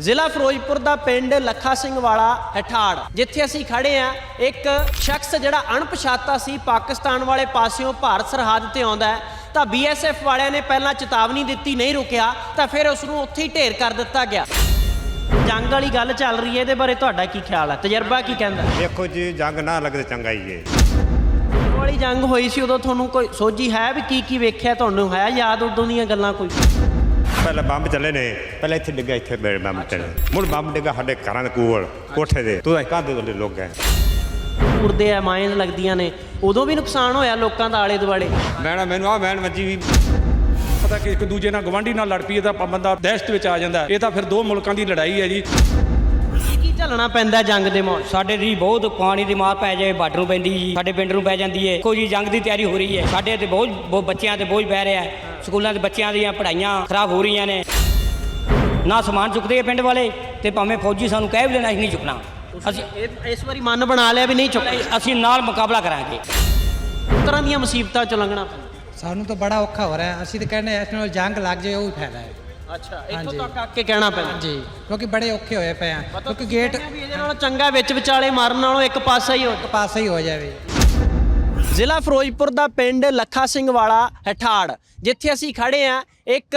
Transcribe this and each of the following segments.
ਜ਼ਿਲ੍ਹਾ ਫਿਰੋਜ਼ਪੁਰ ਦਾ ਪਿੰਡ ਲੱਖਾ ਸਿੰਘ ਵਾਲਾ ਹਠਾੜ ਜਿੱਥੇ ਅਸੀਂ ਖੜੇ ਆ ਇੱਕ ਸ਼ਖਸ ਜਿਹੜਾ ਅਣਪਛਾਤਾ ਸੀ ਪਾਕਿਸਤਾਨ ਵਾਲੇ ਪਾਸਿਓਂ ਭਾਰਤ ਸਰਹੱਦ ਤੇ ਆਉਂਦਾ ਹੈ। ਤਾਂ ਬੀਐਸਐਫ ਵਾਲਿਆਂ ਨੇ ਪਹਿਲਾਂ ਚੇਤਾਵਨੀ ਦਿੱਤੀ ਨਹੀਂ ਰੁਕਿਆ ਤਾਂ ਫਿਰ ਉਸ ਨੂੰ ਉੱਥੇ ਹੀ ਢੇਰ ਕਰ ਦਿੱਤਾ ਗਿਆ। ਜੰਗ ਵਾਲੀ ਗੱਲ ਚੱਲ ਰਹੀ ਹੈ ਇਹਦੇ ਬਾਰੇ ਤੁਹਾਡਾ ਕੀ ਖਿਆਲ ਹੈ? ਤਜਰਬਾ ਕੀ ਕਹਿੰਦਾ? ਦੇਖੋ ਜੀ ਜੰਗ ਨਾ ਲੱਗਦੇ ਚੰਗਾ ਹੀ ਏ ਵਾਲੀ ਜੰਗ ਹੋਈ ਸੀ ਉਦੋਂ ਤੁਹਾਨੂੰ ਕੋਈ ਸੋਝੀ ਹੈ ਵੀ ਕੀ ਕੀ ਵੇਖਿਆ ਤੁਹਾਨੂੰ ਹੈ ਯਾਦ ਉਦੋਂ ਦੀਆਂ ਗੱਲਾਂ ਕੋਈ? ਪਹਿਲਾਂ ਬੰਬ ਚੱਲੇ ਨੇ ਪਹਿਲਾਂ ਇੱਥੇ ਡਿੱਗਾ ਇੱਥੇ ਬੇ ਬੰਬ ਚੱਲੇ ਮੁੜ ਬੰਬ ਡਿੱਗਾ ਸਾਡੇ ਘਰਾਂ ਦੇ ਕੋਲ ਕੋਠੇ ਦੇ। ਤੂੰ ਕਾਹਦੇ ਵਾਲੇ ਲੋਕ ਗਏ ਉੜਦੇ ਆ ਮਾਇਨ ਲੱਗਦੀਆਂ ਨੇ। ਉਦੋਂ ਵੀ ਨੁਕਸਾਨ ਹੋਇਆ ਲੋਕਾਂ ਦਾ ਆਲੇ ਦੁਆਲੇ ਮੈਣਾ ਮੈਨੂੰ ਆ ਮੈਣ ਵੱਜੀ ਵੀ। ਪਤਾ ਕਿ ਇੱਕ ਦੂਜੇ ਨਾਲ ਗਵਾਂਢੀ ਨਾਲ ਲੜ ਪਈਏ ਤਾਂ ਆਪਾਂ ਬੰਦਾ ਦਹਿਸ਼ਤ ਵਿੱਚ ਆ ਜਾਂਦਾ। ਇਹ ਤਾਂ ਫਿਰ ਦੋ ਮੁਲਕਾਂ ਦੀ ਲੜਾਈ ਹੈ ਜੀ। ਕੀ ਝੱਲਣਾ ਪੈਂਦਾ ਜੰਗ ਦੇ ਮਾਹੌਲ? 'ਚ? ਸਾਡੇ ਜੀ ਬਹੁਤ ਪਾਣੀ ਦੀ ਮਾਰ ਪੈ ਜਾਏ ਬਾਰਡਰ ਨੂੰ ਪੈਂਦੀ ਜੀ। ਸਾਡੇ ਪਿੰਡ ਨੂੰ ਪੈ ਜਾਂਦੀ ਹੈ। ਕੋਈ ਜੀ ਜੰਗ ਦੀ ਤਿਆਰੀ ਹੋ ਰਹੀ ਹੈ। ਸਾਡੇ ਤੇ ਬਹੁਤ ਬਹੁਤ ਬੱਚਿਆਂ ਤੇ ਬੋਝ ਪੈ ਰਿਹਾ ਹੈ। ਸਕੂਲਾਂ ਦੇ ਬੱਚਿਆਂ ਦੀਆਂ ਪੜ੍ਹਾਈਆਂ ਖਰਾਬ ਹੋ ਰਹੀਆਂ ਨੇ। ਨਾ ਸਮਾਨ ਚੁੱਕਦੇ ਆ ਪਿੰਡ ਵਾਲੇ ਤੇ ਭਾਵੇਂ ਫੌਜੀ ਸਾਨੂੰ ਕਹਿ ਵੀ ਦੇਣਾ ਅਸੀਂ ਨਹੀਂ ਚੁੱਕਣਾ। ਅਸੀਂ ਇਹ ਇਸ ਵਾਰੀ ਮਨ ਬਣਾ ਲਿਆ ਵੀ ਨਹੀਂ ਚੁੱਕਣਾ। ਅਸੀਂ ਨਾਲ ਮੁਕਾਬਲਾ ਕਰਾਂਗੇ। ਤਰ੍ਹਾਂ ਦੀਆਂ ਮੁਸੀਬਤਾਂ ਚ ਲੰਘਣਾ ਸਾਨੂੰ ਤਾਂ ਬੜਾ ਔਖਾ ਹੋ ਰਿਹਾ। ਹੈ ਅਸੀਂ ਤਾਂ ਕਹਿੰਦੇ ਹਾਂ ਇਸ ਨਾਲ ਜੰਗ ਲੱਗ ਜਾਏ ਉਹ ਹੀ ਫਾਇਦਾ ਹੈ। ਅੱਛਾ ਇੱਥੋਂ। ਤੱਕ ਆ ਕੇ ਕਹਿਣਾ ਪੈਂਦਾ। ਹਾਂਜੀ। ਕਿਉਂਕਿ ਬੜੇ ਔਖੇ ਹੋਏ ਪਏ ਆ। ਕਿਉਂਕਿ ਗੇਟ ਵੀ ਇਹਦੇ ਨਾਲੋਂ ਚੰਗਾ ਵਿੱਚ ਵਿਚਾਲੇ ਮਾਰਨ ਨਾਲੋਂ ਇੱਕ ਪਾਸਾ ਹੀ ਹੋ ਇੱਕ ਪਾਸੇ ਹੀ ਹੋ ਜਾਵੇ। ਜ਼ਿਲ੍ਹਾ ਫਿਰੋਜ਼ਪੁਰ ਦਾ ਪਿੰਡ ਲੱਖਾ ਸਿੰਘ ਵਾਲਾ ਹਠਾੜ ਜਿੱਥੇ ਅਸੀਂ ਖੜੇ ਆ ਇੱਕ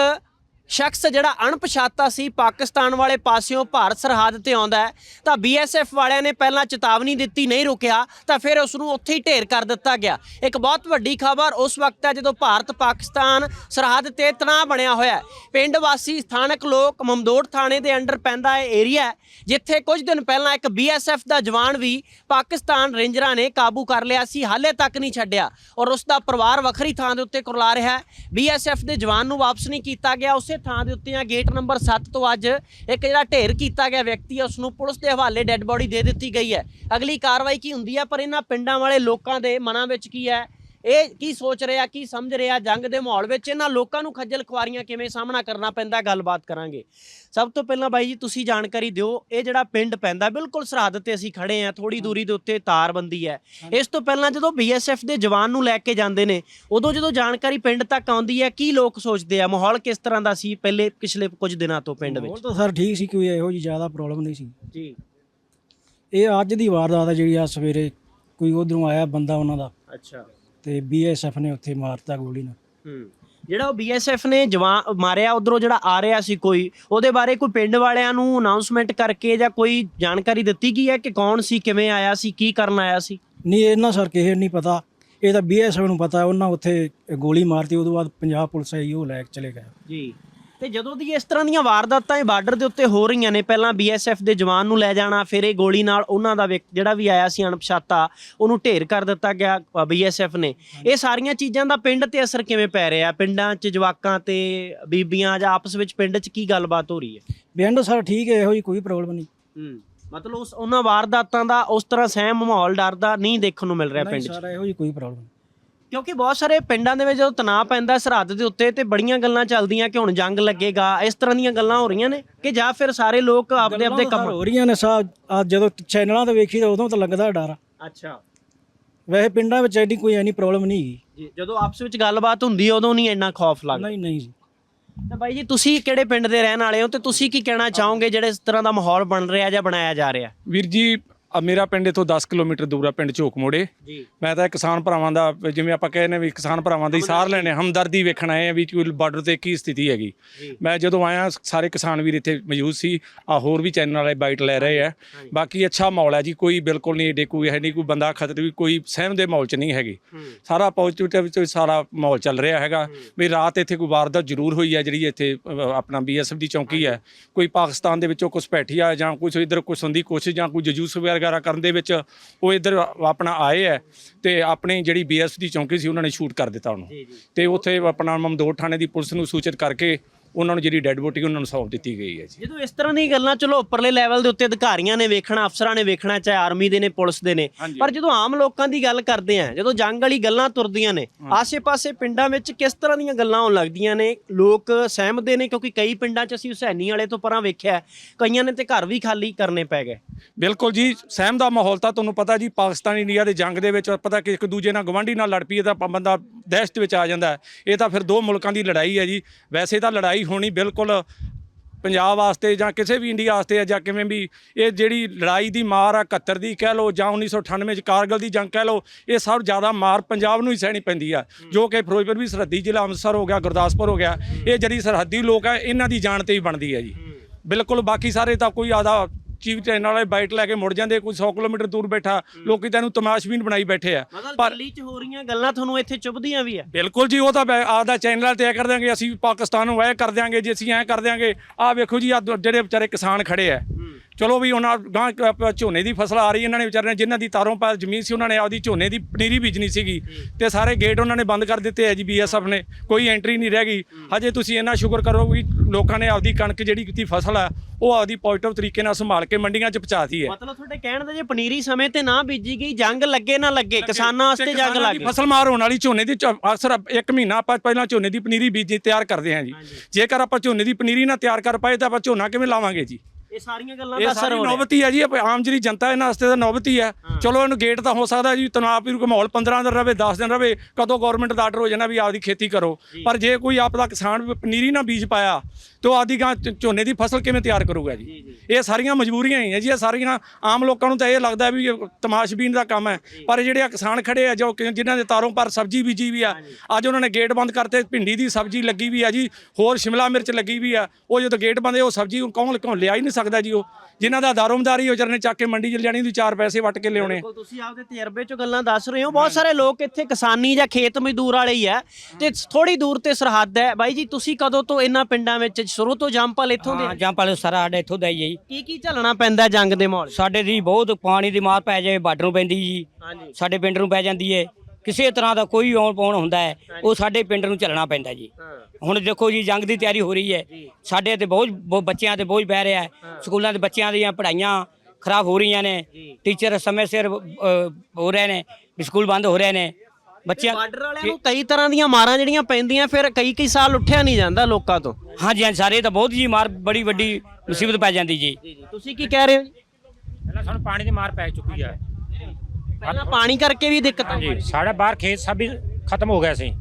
ਸ਼ਖਸ ਜਿਹੜਾ ਅਣਪਛਾਤਾ ਸੀ, ਪਾਕਿਸਤਾਨ ਵਾਲੇ ਪਾਸਿਓਂ ਭਾਰਤ ਸਰਹੱਦ ਤੇ ਆਉਂਦਾ ਹੈ, ਤਾਂ ਬੀਐਸਐਫ ਵਾਲਿਆਂ ਨੇ ਪਹਿਲਾਂ ਚੇਤਾਵਨੀ ਦਿੱਤੀ, ਨਹੀਂ ਰੁਕਿਆ, ਤਾਂ ਫਿਰ ਉਸ ਨੂੰ ਉੱਥੇ ਹੀ ਢੇਰ ਕਰ ਦਿੱਤਾ ਗਿਆ। ਇੱਕ ਬਹੁਤ ਵੱਡੀ ਖਬਰ ਉਸ ਵਕਤ ਹੈ ਜਦੋਂ ਭਾਰਤ, ਪਾਕਿਸਤਾਨ ਸਰਹੱਦ ਤੇ ਤਣਾਅ ਬਣਿਆ ਹੋਇਆ ਹੈ। ਪਿੰਡ ਵਾਸੀ ਸਥਾਨਕ ਲੋਕ ਮਮਦੋੜ ਥਾਣੇ ਦੇ ਅੰਡਰ ਪੈਂਦਾ ਇਹ ਏਰੀਆ ਜਿੱਥੇ ਕੁਝ ਦਿਨ ਪਹਿਲਾਂ ਇੱਕ ਬੀਐਸਐਫ ਦਾ ਜਵਾਨ ਵੀ ਪਾਕਿਸਤਾਨ ਰੇਂਜਰਾਂ ਨੇ ਕਾਬੂ ਕਰ ਲਿਆ ਸੀ, ਹਾਲੇ ਤੱਕ ਨਹੀਂ ਛੱਡਿਆ ਔਰ ਉਸ ਦਾ ਪਰਿਵਾਰ ਵੱਖਰੀ ਥਾਂ ਦੇ ਉੱਤੇ ਕੁਰਲਾ ਰਿਹਾ ਹੈ। ਬੀਐਸਐਫ ਦੇ ਜਵਾਨ ਨੂੰ ਵਾਪਸ ਨਹੀਂ ਕੀਤਾ ਗਿਆ, ਉਸੇ ਥਾਂ ਦੇ ਉੱਤੇ ਆ ਗੇਟ ਨੰਬਰ 7 ਤੋਂ ਅੱਜ ਇੱਕ ਜਿਹੜਾ ਢੇਰ ਕੀਤਾ ਗਿਆ ਵਿਅਕਤੀ ਹੈ ਉਸ ਨੂੰ ਪੁਲਿਸ ਦੇ ਹਵਾਲੇ ਡੈੱਡ ਬੋਡੀ ਦੇ ਦਿੱਤੀ ਗਈ ਹੈ। ਅਗਲੀ ਕਾਰਵਾਈ ਕੀ ਹੁੰਦੀ ਹੈ? ਪਰ ਇਹਨਾਂ ਪਿੰਡਾਂ ਵਾਲੇ ਲੋਕਾਂ ਦੇ ਮਨਾਂ ਵਿੱਚ ਕੀ ਹੈ? ਇਹ ਕੀ ਸੋਚ ਰਿਹਾ ਕੀ ਸਮਝ ਰਿਹਾ ਜੰਗ ਦੇ ਮਾਹੌਲ ਵਿੱਚ ਇਹਨਾਂ ਲੋਕਾਂ ਨੂੰ ਖੱਜਲ ਖੁਆਰੀਆਂ ਕਿਵੇਂ ਸਾਹਮਣਾ ਕਰਨਾ ਪੈਂਦਾ ਗੱਲਬਾਤ ਕਰਾਂਗੇ। ਸਭ ਤੋਂ ਪਹਿਲਾਂ ਬਾਈ ਜੀ ਤੁਸੀਂ ਜਾਣਕਾਰੀ ਦਿਓ ਇਹ ਜਿਹੜਾ ਪਿੰਡ ਪੈਂਦਾ ਬਿਲਕੁਲ ਸਰਹੱਦ ਤੇ ਅਸੀਂ ਖੜੇ ਆ ਥੋੜੀ ਦੂਰੀ ਦੇ ਉੱਤੇ ਤਾਰਬੰਦੀ ਹੈ। ਇਸ ਤੋਂ ਪਹਿਲਾਂ ਜਦੋਂ ਬੀਐਸਐਫ ਦੇ ਜਵਾਨ ਨੂੰ ਲੈ ਕੇ ਜਾਂਦੇ ਨੇ ਉਦੋਂ ਜਦੋਂ ਜਾਣਕਾਰੀ ਪਿੰਡ ਤੱਕ ਆਉਂਦੀ ਹੈ ਕੀ ਲੋਕ ਸੋਚਦੇ ਆ? ਮਾਹੌਲ ਕਿਸ ਤਰ੍ਹਾਂ ਦਾ ਸੀ ਪਹਿਲੇ ਪਿਛਲੇ ਕੁਝ ਦਿਨਾਂ ਤੋਂ ਪਿੰਡ ਵਿੱਚ? ਤਾਂ ਸਰ ਠੀਕ ਸੀ ਕੋਈ ਇਹੋ ਜੀ ਜ਼ਿਆਦਾ ਪ੍ਰੋਬਲਮ ਨਹੀਂ ਸੀ। ਜੀ। ਇਹ ਅੱਜ ਦੀ ਵਾਰਦਾਤ ਹੈ ਜਿਹੜੀ ਆ ਸਵੇਰੇ ਕੋਈ ਉਧਰੋਂ ਆਇਆ ਬੰਦਾ ਉਹਨਾਂ ਦਾ। ਅੱਛਾ। ਤੇ ਬੀਐਸਐਫ ਨੇ ਉੱਥੇ ਮਾਰਤਾ ਗੋਲੀ ਨਾਲ। ਹੂੰ ਜਿਹੜਾ ਉਹ ਬੀਐਸਐਫ ਨੇ ਜਵਾਨ ਮਾਰਿਆ ਉਧਰੋਂ ਜਿਹੜਾ ਆ ਰਿਹਾ ਸੀ ਕੋਈ ਉਹਦੇ ਬਾਰੇ ਕੋਈ ਪਿੰਡ ਵਾਲਿਆਂ ਨੂੰ ਅਨਾਉਂਸਮੈਂਟ ਕਰਕੇ ਜਾਂ ਕੋਈ ਜਾਣਕਾਰੀ ਦਿੱਤੀ ਗਈ ਹੈ ਕਿ ਕੌਣ ਸੀ ਕਿਵੇਂ ਆਇਆ ਸੀ ਕੀ ਕਰਨ ਆਇਆ ਸੀ? ਨਹੀਂ ਇਹਨਾਂ ਸਰ ਕਿਸੇ ਨੂੰ ਨਹੀਂ ਪਤਾ। ਇਹ ਤਾਂ ਬੀਐਸਐਫ ਨੂੰ ਪਤਾ ਉਹਨਾਂ ਉੱਥੇ ਗੋਲੀ ਮਾਰਤੀ ਉਦੋਂ ਬਾਅਦ ਪੰਜਾਬ ਪੁਲਿਸ ਆਈ ਉਹ ਲੈ ਕੇ ਚਲੇ ਗਏ। ਜੀ। ਤੇ ਜਦੋਂ ਦੀ ਇਸ ਤਰ੍ਹਾਂ ਦੀਆਂ ਵਾਰਦਾਤਾਂ ਇਹ ਬਾਰਡਰ ਦੇ ਉੱਤੇ ਹੋ ਰਹੀਆਂ ਨੇ ਪਹਿਲਾਂ ਬੀਐਸਐਫ ਦੇ ਜਵਾਨ ਨੂੰ ਲੈ ਜਾਣਾ ਫਿਰ ਇਹ ਗੋਲੀ ਨਾਲ ਉਹਨਾਂ ਦਾ ਵਿਅਕ- ਜਿਹੜਾ ਵੀ ਆਇਆ ਸੀ ਅਣਪਛਾਤਾ ਉਹਨੂੰ ਢੇਰ ਕਰ ਦਿੱਤਾ ਗਿਆ ਬੀਐਸਐਫ ਨੇ। ਇਹ ਸਾਰੀਆਂ ਚੀਜ਼ਾਂ ਦਾ ਪਿੰਡ ਤੇ ਅਸਰ ਕਿਵੇਂ ਪੈ ਰਿਹਾ? ਪਿੰਡਾਂ 'ਚ ਜਵਾਕਾਂ ਤੇ ਬੀਬੀਆਂ ਜਾਂ ਆਪਸ ਵਿੱਚ ਪਿੰਡ 'ਚ ਕੀ ਗੱਲਬਾਤ ਹੋ ਰਹੀ ਹੈ? ਪਿੰਡ ਸਰ ਠੀਕ ਹੈ ਇਹੋ ਜੀ ਕੋਈ ਪ੍ਰੋਬਲਮ ਨਹੀਂ। ਹੂੰ ਮਤਲਬ ਉਸ ਉਹਨਾਂ ਵਾਰਦਾਤਾਂ ਦਾ ਉਸ ਤਰ੍ਹਾਂ ਸਹਿਮ ਮਾਹੌਲ ਡਰ ਦਾ ਨਹੀਂ ਦੇਖਣ ਨੂੰ ਮਿਲ ਰਿਹਾ ਨਹੀਂ ਪਿੰਡ 'ਚ? ਸਰ ਇਹੋ ਜੀ ਕੋਈ ਪ੍ਰੋਬਲਮ ਕਿਉਂਕਿ ਬਹੁਤ ਸਾਰੇ ਪਿੰਡਾਂ ਦੇ ਵਿੱਚ ਜਦੋਂ ਤਣਾਅ ਪੈਂਦਾ ਸਰਹੱਦ ਦੇ ਉੱਤੇ ਤੇ ਬੜੀਆਂ ਗੱਲਾਂ ਚੱਲਦੀਆਂ ਕਿ ਹੁਣ ਜੰਗ ਲੱਗੇਗਾ ਇਸ ਤਰ੍ਹਾਂ ਦੀਆਂ ਗੱਲਾਂ ਹੋ ਰਹੀਆਂ ਨੇ ਕਿ ਜਾਂ ਫਿਰ ਸਾਰੇ ਲੋਕ ਆਪਦੇ ਆਪਦੇ ਕੰਮ ਹੋ ਰਹੀਆਂ ਨੇ ਸਾਹਿਬ ਆ ਜਦੋਂ ਚੈਨਲਾਂ ਤੇ ਵੇਖੀ ਤਾਂ ਉਦੋਂ ਤਾਂ ਲੱਗਦਾ ਡਰ। ਅੱਛਾ। ਵੈਸੇ ਪਿੰਡਾਂ ਵਿੱਚ ਐਡੀ ਕੋਈ ਐਨੀ ਪ੍ਰੋਬਲਮ ਨਹੀਂ ਹੈਗੀ। ਜੀ ਜਦੋਂ ਆਪਸ ਵਿੱਚ ਗੱਲਬਾਤ ਹੁੰਦੀ ਹੈ ਉਦੋਂ ਨਹੀਂ ਇੰਨਾ ਖੌਫ ਲੱਗਦਾ। ਨਹੀਂ ਨਹੀਂ ਜੀ। ਤਾਂ ਬਾਈ ਜੀ ਤੁਸੀਂ ਕਿਹੜੇ ਪਿੰਡ ਦੇ ਰਹਿਣ ਵਾਲੇ ਹੋ ਤੇ ਤੁਸੀਂ ਕੀ ਕਹਿਣਾ ਚਾਹੋਗੇ ਜਿਹੜੇ ਇਸ ਤਰ੍ਹਾਂ ਦਾ ਮਾਹੌਲ ਬਣ ਰਿਹਾ ਜਾਂ ਬਣਾਇਆ ਜਾ ਰਿਹਾ? ਵੀਰ ਜੀ ਅ, ਮੇਰਾ ਪਿੰਡ ਇਥੋਂ 10 ਕਿਲੋਮੀਟਰ ਦੂਰ ਆ ਪਿੰਡ ਝੋਕ ਮੋੜੇ ਜੀ। ਮੈਂ ਤਾਂ ਕਿਸਾਨ ਭਰਾਵਾਂ ਦਾ ਜਿਵੇਂ ਆਪਾਂ ਕਹਿੰਦੇ ਵੀ ਕਿਸਾਨ ਭਰਾਵਾਂ ਦੀ ਸਾਰ ਲੈਣੇ ਹਮਦਰਦੀ ਵੇਖਣ ਆਏ ਆ ਵੀ ਕੋਈ ਬਾਰਡਰ ਤੇ ਕੀ ਸਥਿਤੀ ਹੈਗੀ। ਮੈਂ ਜਦੋਂ ਆਇਆ ਸਾਰੇ ਕਿਸਾਨ ਵੀਰ ਇੱਥੇ ਮੌਜੂਦ ਸੀ ਆ ਹੋਰ ਵੀ ਚੈਨਲ ਵਾਲੇ ਬਾਈਟ ਲੈ ਰਹੇ ਆ। ਬਾਕੀ ਅੱਛਾ ਮਾਹੌਲ ਹੈ ਜੀ ਕੋਈ ਬਿਲਕੁਲ ਨਹੀਂ ਏਡੇ ਕੋਈ ਹੈ ਨਹੀਂ ਕੋਈ ਬੰਦਾ ਖਤਰੇ ਵੀ ਕੋਈ ਸਹਿਮ ਦੇ ਮਾਹੌਲ 'ਚ ਨਹੀਂ ਹੈਗੀ। ਸਾਰਾ ਪੋਜ਼ਿਟਿਵ ਵਿੱਚ ਸਾਰਾ ਮਾਹੌਲ ਚੱਲ ਰਿਹਾ ਹੈਗਾ। ਵੀ ਰਾਤ ਇੱਥੇ ਕੋਈ ਵਾਰਦਾਤ ਜ਼ਰੂਰ ਹੋਈ ਹੈ ਜਿਹੜੀ ਇੱਥੇ ਆਪਣਾ ਬੀਐਸਐਫ ਦੀ ਚੌਂਕੀ ਹੈ ਕੋਈ ਪਾਕਿਸਤਾਨ ਦੇ ਵਿੱਚੋਂ ਕੁਝ ਪੈਠੀਆ ਜਾਂ ਕੁਝ ਇਧਰ ਕੁਝ ਹੁੰਦੀ ਕੋਸ਼ਿਸ਼ ਜਾਂ ਕੋਈ ਜਜੂਸ ਵਗੈਰਾ ਕਰਨ ਦੇ ਵਿੱਚ ਉਹ ਇਧਰ ਆਪਣਾ ਆਏ ਹੈ ਤੇ ਆਪਣੀ ਜਿਹੜੀ ਬੀਐਸ ਦੀ ਚੌਂਕੀ ਸੀ ਉਹਨਾਂ ਨੇ ਸ਼ੂਟ ਕਰ ਦਿੱਤਾ ਉਹਨੂੰ। ਤੇ ਉੱਥੇ ਆਪਣਾ ਮਮਦੋੜ ਥਾਣੇ ਦੀ ਪੁਲਿਸ ਨੂੰ ਸੂਚਿਤ ਕਰਕੇ ਉਹਨਾਂ ਨੂੰ ਜਿਹੜੀ ਡੈੱਡ ਬੋਡੀ ਉਹਨਾਂ ਨੂੰ ਸੌਂਪ ਦਿੱਤੀ ਗਈ ਹੈ ਜੀ। ਜਦੋਂ ਇਸ ਤਰ੍ਹਾਂ ਦੀਆਂ ਗੱਲਾਂ ਚਲੋ ਉੱਪਰਲੇ ਲੈਵਲ ਦੇ ਉੱਤੇ ਅਧਿਕਾਰੀਆਂ ਨੇ ਵੇਖਣਾ ਅਫਸਰਾਂ ਨੇ ਵੇਖਣਾ ਚਾਹੇ ਆਰਮੀ ਦੇ ਨੇ ਪੁਲਿਸ ਦੇ ਨੇ। ਹਾਂਜੀ। ਪਰ ਜਦੋਂ ਆਮ ਲੋਕਾਂ ਦੀ ਗੱਲ ਕਰਦੇ ਆ ਜਦੋਂ ਜੰਗ ਵਾਲੀ ਗੱਲਾਂ ਤੁਰਦੀਆਂ ਨੇ ਆਸੇ-ਪਾਸੇ ਪਿੰਡਾਂ ਵਿੱਚ ਕਿਸ ਤਰ੍ਹਾਂ ਦੀਆਂ ਗੱਲਾਂ ਹੋਣ ਲੱਗਦੀਆਂ ਨੇ? ਲੋਕ ਸਹਿਮਦੇ ਨੇ ਕਿਉਂਕਿ ਕਈ ਪਿੰਡਾਂ 'ਚ ਅਸੀਂ ਹੁਸੈਨੀ ਵਾਲੇ ਤੋਂ ਪਰਾਂ ਵੇਖਿਆ ਹੈ, ਕਈਆਂ ਨੇ ਤੇ ਘਰ ਵੀ ਖਾਲੀ ਕਰਨੇ ਪੈ ਗਏ। ਬਿਲਕੁਲ ਜੀ ਸਹਿਮ ਦਾ ਮਾਹੌਲ ਤਾਂ ਤੁਹਾਨੂੰ ਪਤਾ ਜੀ ਪਾਕਿਸਤਾਨ ਇੰਡੀਆ ਦੇ ਜੰਗ ਦੇ ਵਿੱਚ ਪਤਾ ਕਿ ਇੱਕ ਦੂਜੇ ਨਾਲ ਗਵਾਂਢੀ ਨਾਲ ਲੜ ਪਈਏ ਤਾਂ ਆਪਾਂ ਬੰਦਾ ਦਹਿਸ਼ਤ ਵਿੱਚ ਆ ਜਾਂਦਾ ਹੈ। ਇਹ ਤਾਂ ਫਿਰ ਦੋ ਮੁਲਕਾਂ ਦੀ ਲੜਾਈ ਹੈ ਜੀ। ਵੈਸੇ ਤਾਂ ਲੜਾਈ ਹੋਣੀ ਬਿਲਕੁਲ ਪੰਜਾਬ ਵਾਸਤੇ ਜਾਂ ਕਿਸੇ ਵੀ ਇੰਡੀਆ ਵਾਸਤੇ ਆ ਜਾਂ ਕਿਵੇਂ ਵੀ, ਇਹ ਜਿਹੜੀ ਲੜਾਈ ਦੀ ਮਾਰ ਆ 71 ਦੀ ਕਹਿ ਲਓ ਜਾਂ 1998 ਚ ਕਾਰਗਲ ਦੀ ਜੰਗ ਕਹਿ ਲਓ, ਇਹ ਸਭ ਜ਼ਿਆਦਾ ਮਾਰ ਪੰਜਾਬ ਨੂੰ ਹੀ ਸਹਿਣੀ ਪੈਂਦੀ ਆ। ਜੋ ਕਿ ਫਿਰੋਜ਼ਪੁਰ ਵੀ ਸਰਹੱਦੀ ਜ਼ਿਲ੍ਹਾ ਅੰਮ੍ਰਿਤਸਰ ਹੋ ਗਿਆ, ਗੁਰਦਾਸਪੁਰ ਹੋ ਗਿਆ, ਇਹ ਜਿਹੜੀ ਸਰਹੱਦੀ ਲੋਕ ਆ, ਇਹਨਾਂ ਦੀ ਜਾਨ ਤੇ ਹੀ ਬਣਦੀ ਹੈ ਜੀ। ਬਿਲਕੁਲ ਬਾਕੀ ਸਾਰੇ ਤਾਂ ਕੋਈ ਆਦਾ ਚੀਵ ਚੈਨਲ ਵਾਲੇ ਬਾਈਟ ਲੈ ਕੇ ਮੁੜ ਜਾਂਦੇ ਕੋਈ 100 ਕਿਲੋਮੀਟਰ ਦੂਰ ਬੈਠਾ ਲੋਕੀ ਤੈਨੂੰ ਤਮਾਸ਼ਬੀਨ ਬਣਾਈ ਬੈਠੇ ਆ। ਪਰ ਦਿੱਲੀ 'ਚ ਹੋ ਰਹੀਆਂ ਗੱਲਾਂ ਤੁਹਾਨੂੰ ਇੱਥੇ ਚੁਭਦੀਆਂ ਵੀ ਆ। ਬਿਲਕੁਲ ਜੀ ਉਹ ਤਾਂ ਆਪਦਾ ਚੈਨਲ ਤੇ ਕਰ ਦਿਆਂਗੇ ਅਸੀਂ ਪਾਕਿਸਤਾਨ ਨੂੰ ਐ ਕਰ ਦਿਆਂਗੇ ਜੀ ਅਸੀਂ ਐ ਕਰ ਦਿਆਂਗੇ ਆਹ ਵੇਖੋ ਜੀ ਆ ਜਿਹੜੇ ਵਿਚਾਰੇ ਕਿਸਾਨ ਖੜੇ ਆ ਚਲੋ ਵੀ ਉਹਨਾਂ ਗਾਂ ਝੋਨੇ ਦੀ ਫਸਲ ਆ ਰਹੀ ਇਹਨਾਂ ਨੇ ਵਿਚਾਰੇ ਜਿਨ੍ਹਾਂ ਦੀ ਤਾਰੋਂ ਪਾਰ ਜ਼ਮੀਨ ਸੀ ਉਹਨਾਂ ਨੇ ਆਪਦੀ ਝੋਨੇ ਦੀ ਪਨੀਰੀ ਬੀਜਣੀ ਸੀਗੀ। ਤੇ ਸਾਰੇ ਗੇਟ ਉਹਨਾਂ ਨੇ ਬੰਦ ਕਰ ਦਿੱਤੇ ਐ ਜੀ ਬੀਐਸਐਫ ਨੇ ਕੋਈ ਐਂਟਰੀ ਨਹੀਂ ਰਹਿ ਗਈ। ਹਜੇ ਤੁਸੀਂ ਇੰਨਾ ਸ਼ੁਕਰ ਕਰੋ ਵੀ ਲੋਕਾਂ ਨੇ ਆਪਦੀ ਕਣਕ ਜਿਹੜੀ ਕੀਤੀ ਫਸਲ ਆ ਉਹ ਆਪਦੀ ਪੋਜ਼ਿਟਿਵ ਤਰੀਕੇ ਨਾਲ ਸੰਭਾਲ ਕੇ ਮੰਡੀਆਂ 'ਚ ਪਹੁੰਚਾਤੀ ਹੈ। ਮਤਲਬ ਤੁਹਾਡੇ ਕਹਿਣ ਦਾ ਜੇ ਪਨੀਰੀ ਸਮੇਂ ਤੇ ਨਾ ਬੀਜੀ ਗਈ ਜੰਗ ਲੱਗੇ ਨਾ ਲੱਗੇ ਕਿਸਾਨਾਂ ਵਾਸਤੇ ਜੰਗ ਲੱਗ ਫਸਲ ਮਾਰ ਹੋਣ ਵਾਲੀ ਝੋਨੇ ਦੀ ਅਕਸਰ ਇੱਕ ਮਹੀਨਾ ਆਪਾਂ ਪਹਿਲਾਂ ਝੋਨੇ ਦੀ ਪਨੀਰੀ ਬੀਜ ਤਿਆਰ ਕਰਦੇ ਹਾਂ ਜੀ। ਜੇਕਰ ਆਪਾਂ ਝੋਨੇ ਦੀ ਪਨੀਰੀ ਨਾ ਤਿਆਰ ਕਰ ਪਾਏ ਤਾਂ ਆਪਾਂ ਝੋਨਾ ਕਿਵੇਂ ਲਾਵਾਂਗੇ ਜੀ? ਇਹ ਸਾਰੀਆਂ ਗੱਲਾਂ ਇਹ ਦਾ ਅਸਰ ਸਾਰੀ ਨੌਬਤੀ ਹੈ ਜੀ ਇਹ ਆਮ ਜਿਹੜੀ ਜਨਤਾ ਇਹਨਾਂ ਵਾਸਤੇ ਤਾਂ ਨੌਬਤੀ ਹੈ। ਚਲੋ ਇਹਨੂੰ ਗੇਟ ਤਾਂ ਹੋ ਸਕਦਾ ਜੀ ਤਨਾਵ ਵੀ ਮਾਹੌਲ 15 ਦਿਨ ਰਵੇ 10 ਦਿਨ ਰਵੇ ਕਦੋਂ ਗਵਰਨਮੈਂਟ ਦਾ ਆਰਡਰ ਹੋ ਜਾਣਾ ਵੀ ਆਪਦੀ ਖੇਤੀ ਕਰੋ। ਪਰ ਜੇ ਕੋਈ ਆਪਦਾ ਕਿਸਾਨ ਵੀ ਪਨੀਰੀ ਨਾ ਬੀਜ ਪਾਇਆ ਤੇ ਉਹ ਆਪਦੀ ਗਾਂ ਝੋਨੇ ਦੀ ਫਸਲ ਕਿਵੇਂ ਤਿਆਰ ਕਰੂਗਾ ਜੀ? ਇਹ ਸਾਰੀਆਂ ਮਜਬੂਰੀਆਂ ਹੀ ਹੈ ਜੀ ਇਹ ਸਾਰੀਆਂ ਆਮ ਲੋਕਾਂ ਨੂੰ ਤਾਂ ਇਹ ਲੱਗਦਾ ਵੀ ਇਹ ਤਮਾਸ਼ਬੀਨ ਦਾ ਕੰਮ ਹੈ। ਪਰ ਜਿਹੜੇ ਆ ਕਿਸਾਨ ਖੜੇ ਆ ਜੋ ਜਿਨ੍ਹਾਂ ਦੇ ਤਾਰੋਂ ਪਰ ਸਬਜ਼ੀ ਬੀਜੀ ਵੀ ਆ ਅੱਜ ਉਹਨਾਂ ਨੇ ਗੇਟ ਬੰਦ ਕਰਤੇ ਭਿੰਡੀ ਦੀ ਸਬਜ਼ੀ ਲੱਗੀ ਵੀ ਆ ਜੀ ਹੋਰ ਸ਼ਿਮਲਾ ਮਿਰਚ ਲੱਗੀ ਵੀ ਆ। ਉਹ ਜਦੋਂ ਗੇਟ ਬੰਦ ਹੈ ਉਹ ਸਬਜ਼ੀ ਕੌਣ ਕੌਣ ਲਿਆ ਹੀ ਨਹੀਂ ਸਕਦਾ ਜੀ ਉਹ। ਜਿਨ੍ਹਾਂ ਦਾ ਦਾਰੋਮਦਾਰੀ ਵਿਚਾਰੇ ਨੇ ਚੱਕ ਕੇ ਮੰਡੀ 'ਚ ਲਿਆਣੀ ਦੀ ਚਾਰ ਪੈਸੇ ਵੱਟ ਕੇ ਲਿਆਉਣੇ। ਬਿਲਕੁਲ ਤੁਸੀਂ ਆਪਦੇ ਤਜਰਬੇ ਚੋਂ ਗੱਲਾਂ ਦੱਸ ਰਹੇ ਹੋ। ਬਹੁਤ ਸਾਰੇ ਲੋਕ ਇੱਥੇ ਕਿਸਾਨੀ ਜਾਂ ਖੇਤ ਮਜ਼ਦੂਰ ਵਾਲੇ ਹੀ ਆ। ਤੇ ਥੋੜੀ ਦੂਰ ਤੇ ਸਰਹੱਦ ਹੈ। ਬਾਈ ਜੀ ਤੁਸੀਂ ਕਦੋਂ ਤੋਂ ਇਹਨਾਂ ਪਿੰਡਾਂ ਵਿੱਚ ਸ਼ੁਰੂ ਤੋਂ ਜੰਮਪਲ ਇੱਥੋਂ ਦੇ? ਹਾਂ ਜੰਪਲ ਸਾਰਾ ਸਾਡੇ ਇੱਥੋਂ ਦਾ ਹੀ ਹੈ ਜੀ। ਕੀ ਕੀ ਝੱਲਣਾ ਪੈਂਦਾ ਜੰਗ ਦੇ ਮਾਹੌਲ? ਸਾਡੇ ਦੀ ਬਹੁਤ ਪਾਣੀ ਦੀ ਮਾਰ ਪੈ ਜਾਵੇ ਬਾਰਡਰ ਨੂੰ ਪੈਂਦੀ ਜੀ। ਹਾਂਜੀ। ਸਾਡੇ ਪਿੰਡ ਨੂੰ ਪੈ ਜਾਂਦੀ ਹੈ ਕਿਸੇ ਤਰ੍ਹਾਂ ਦਾ ਕੋਈ ਆਉਣ ਪਾਉਣ ਹੁੰਦਾ ਹੈ ਉਹ ਸਾਡੇ ਪਿੰਡ ਨੂੰ ਚੱਲਣਾ ਪੈਂਦਾ ਜੀ। ਹੁਣ ਦੇਖੋ ਜੀ ਜੰਗ ਦੀ ਤਿਆਰੀ ਹੋ ਰਹੀ ਹੈ। ਸਾਡੇ ਤੇ ਬਹੁਤ ਬੱਚਿਆਂ ਤੇ ਬੋਝ ਪੈ ਰਿਹਾ ਹੈ। ਸਕੂਲਾਂ ਦੇ ਬੱਚਿਆਂ ਦੀਆਂ ਪੜ੍ਹਾਈਆਂ ਖਰਾਬ ਹੋ ਰਹੀਆਂ ਨੇ। ਟੀਚਰ ਸਮੇਂ ਸਿਰ ਹੋ ਰਹੇ ਨੇ ਸਕੂਲ ਬੰਦ ਹੋ ਰਹੇ ਨੇ। ਬੱਚਿਆਂ ਬਾਰਡਰ ਵਾਲਿਆਂ ਨੂੰ ਕਈ ਤਰ੍ਹਾਂ ਦੀਆਂ ਮਾਰਾਂ ਜਿਹੜੀਆਂ ਪੈਂਦੀਆਂ ਫਿਰ ਕਈ ਕਈ ਸਾਲ ਉੱਠਿਆ ਨਹੀਂ ਜਾਂਦਾ ਲੋਕਾਂ ਤੋਂ। ਹਾਂਜੀ ਹਾਂਜੀ ਸਾਰੇ ਤਾਂ ਬਹੁਤ ਜੀ ਮਾਰ ਬੜੀ ਵੱਡੀ ਮੁਸੀਬਤ ਪੈ ਜਾਂਦੀ ਜੀ। ਤੁਸੀਂ ਕੀ ਕਹਿ ਰਹੇ ਹੋ ਜੀ? ਪਹਿਲਾਂ ਸਾਨੂੰ ਪਾਣੀ ਦੀ ਮਾਰ ਪੈ ਚੁੱਕੀ ਹੈ ਪਹਿਲਾਂ ਪਾਣੀ ਕਰਕੇ ਵੀ ਦਿੱਕਤ ਆਉਂਦੀ ਹਾਂਜੀ ਸਾਡਾ ਬਾਹਰ ਖੇਤ ਸਭ ਹੀ ਖਤਮ ਹੋ ਗਿਆ ਸੀ।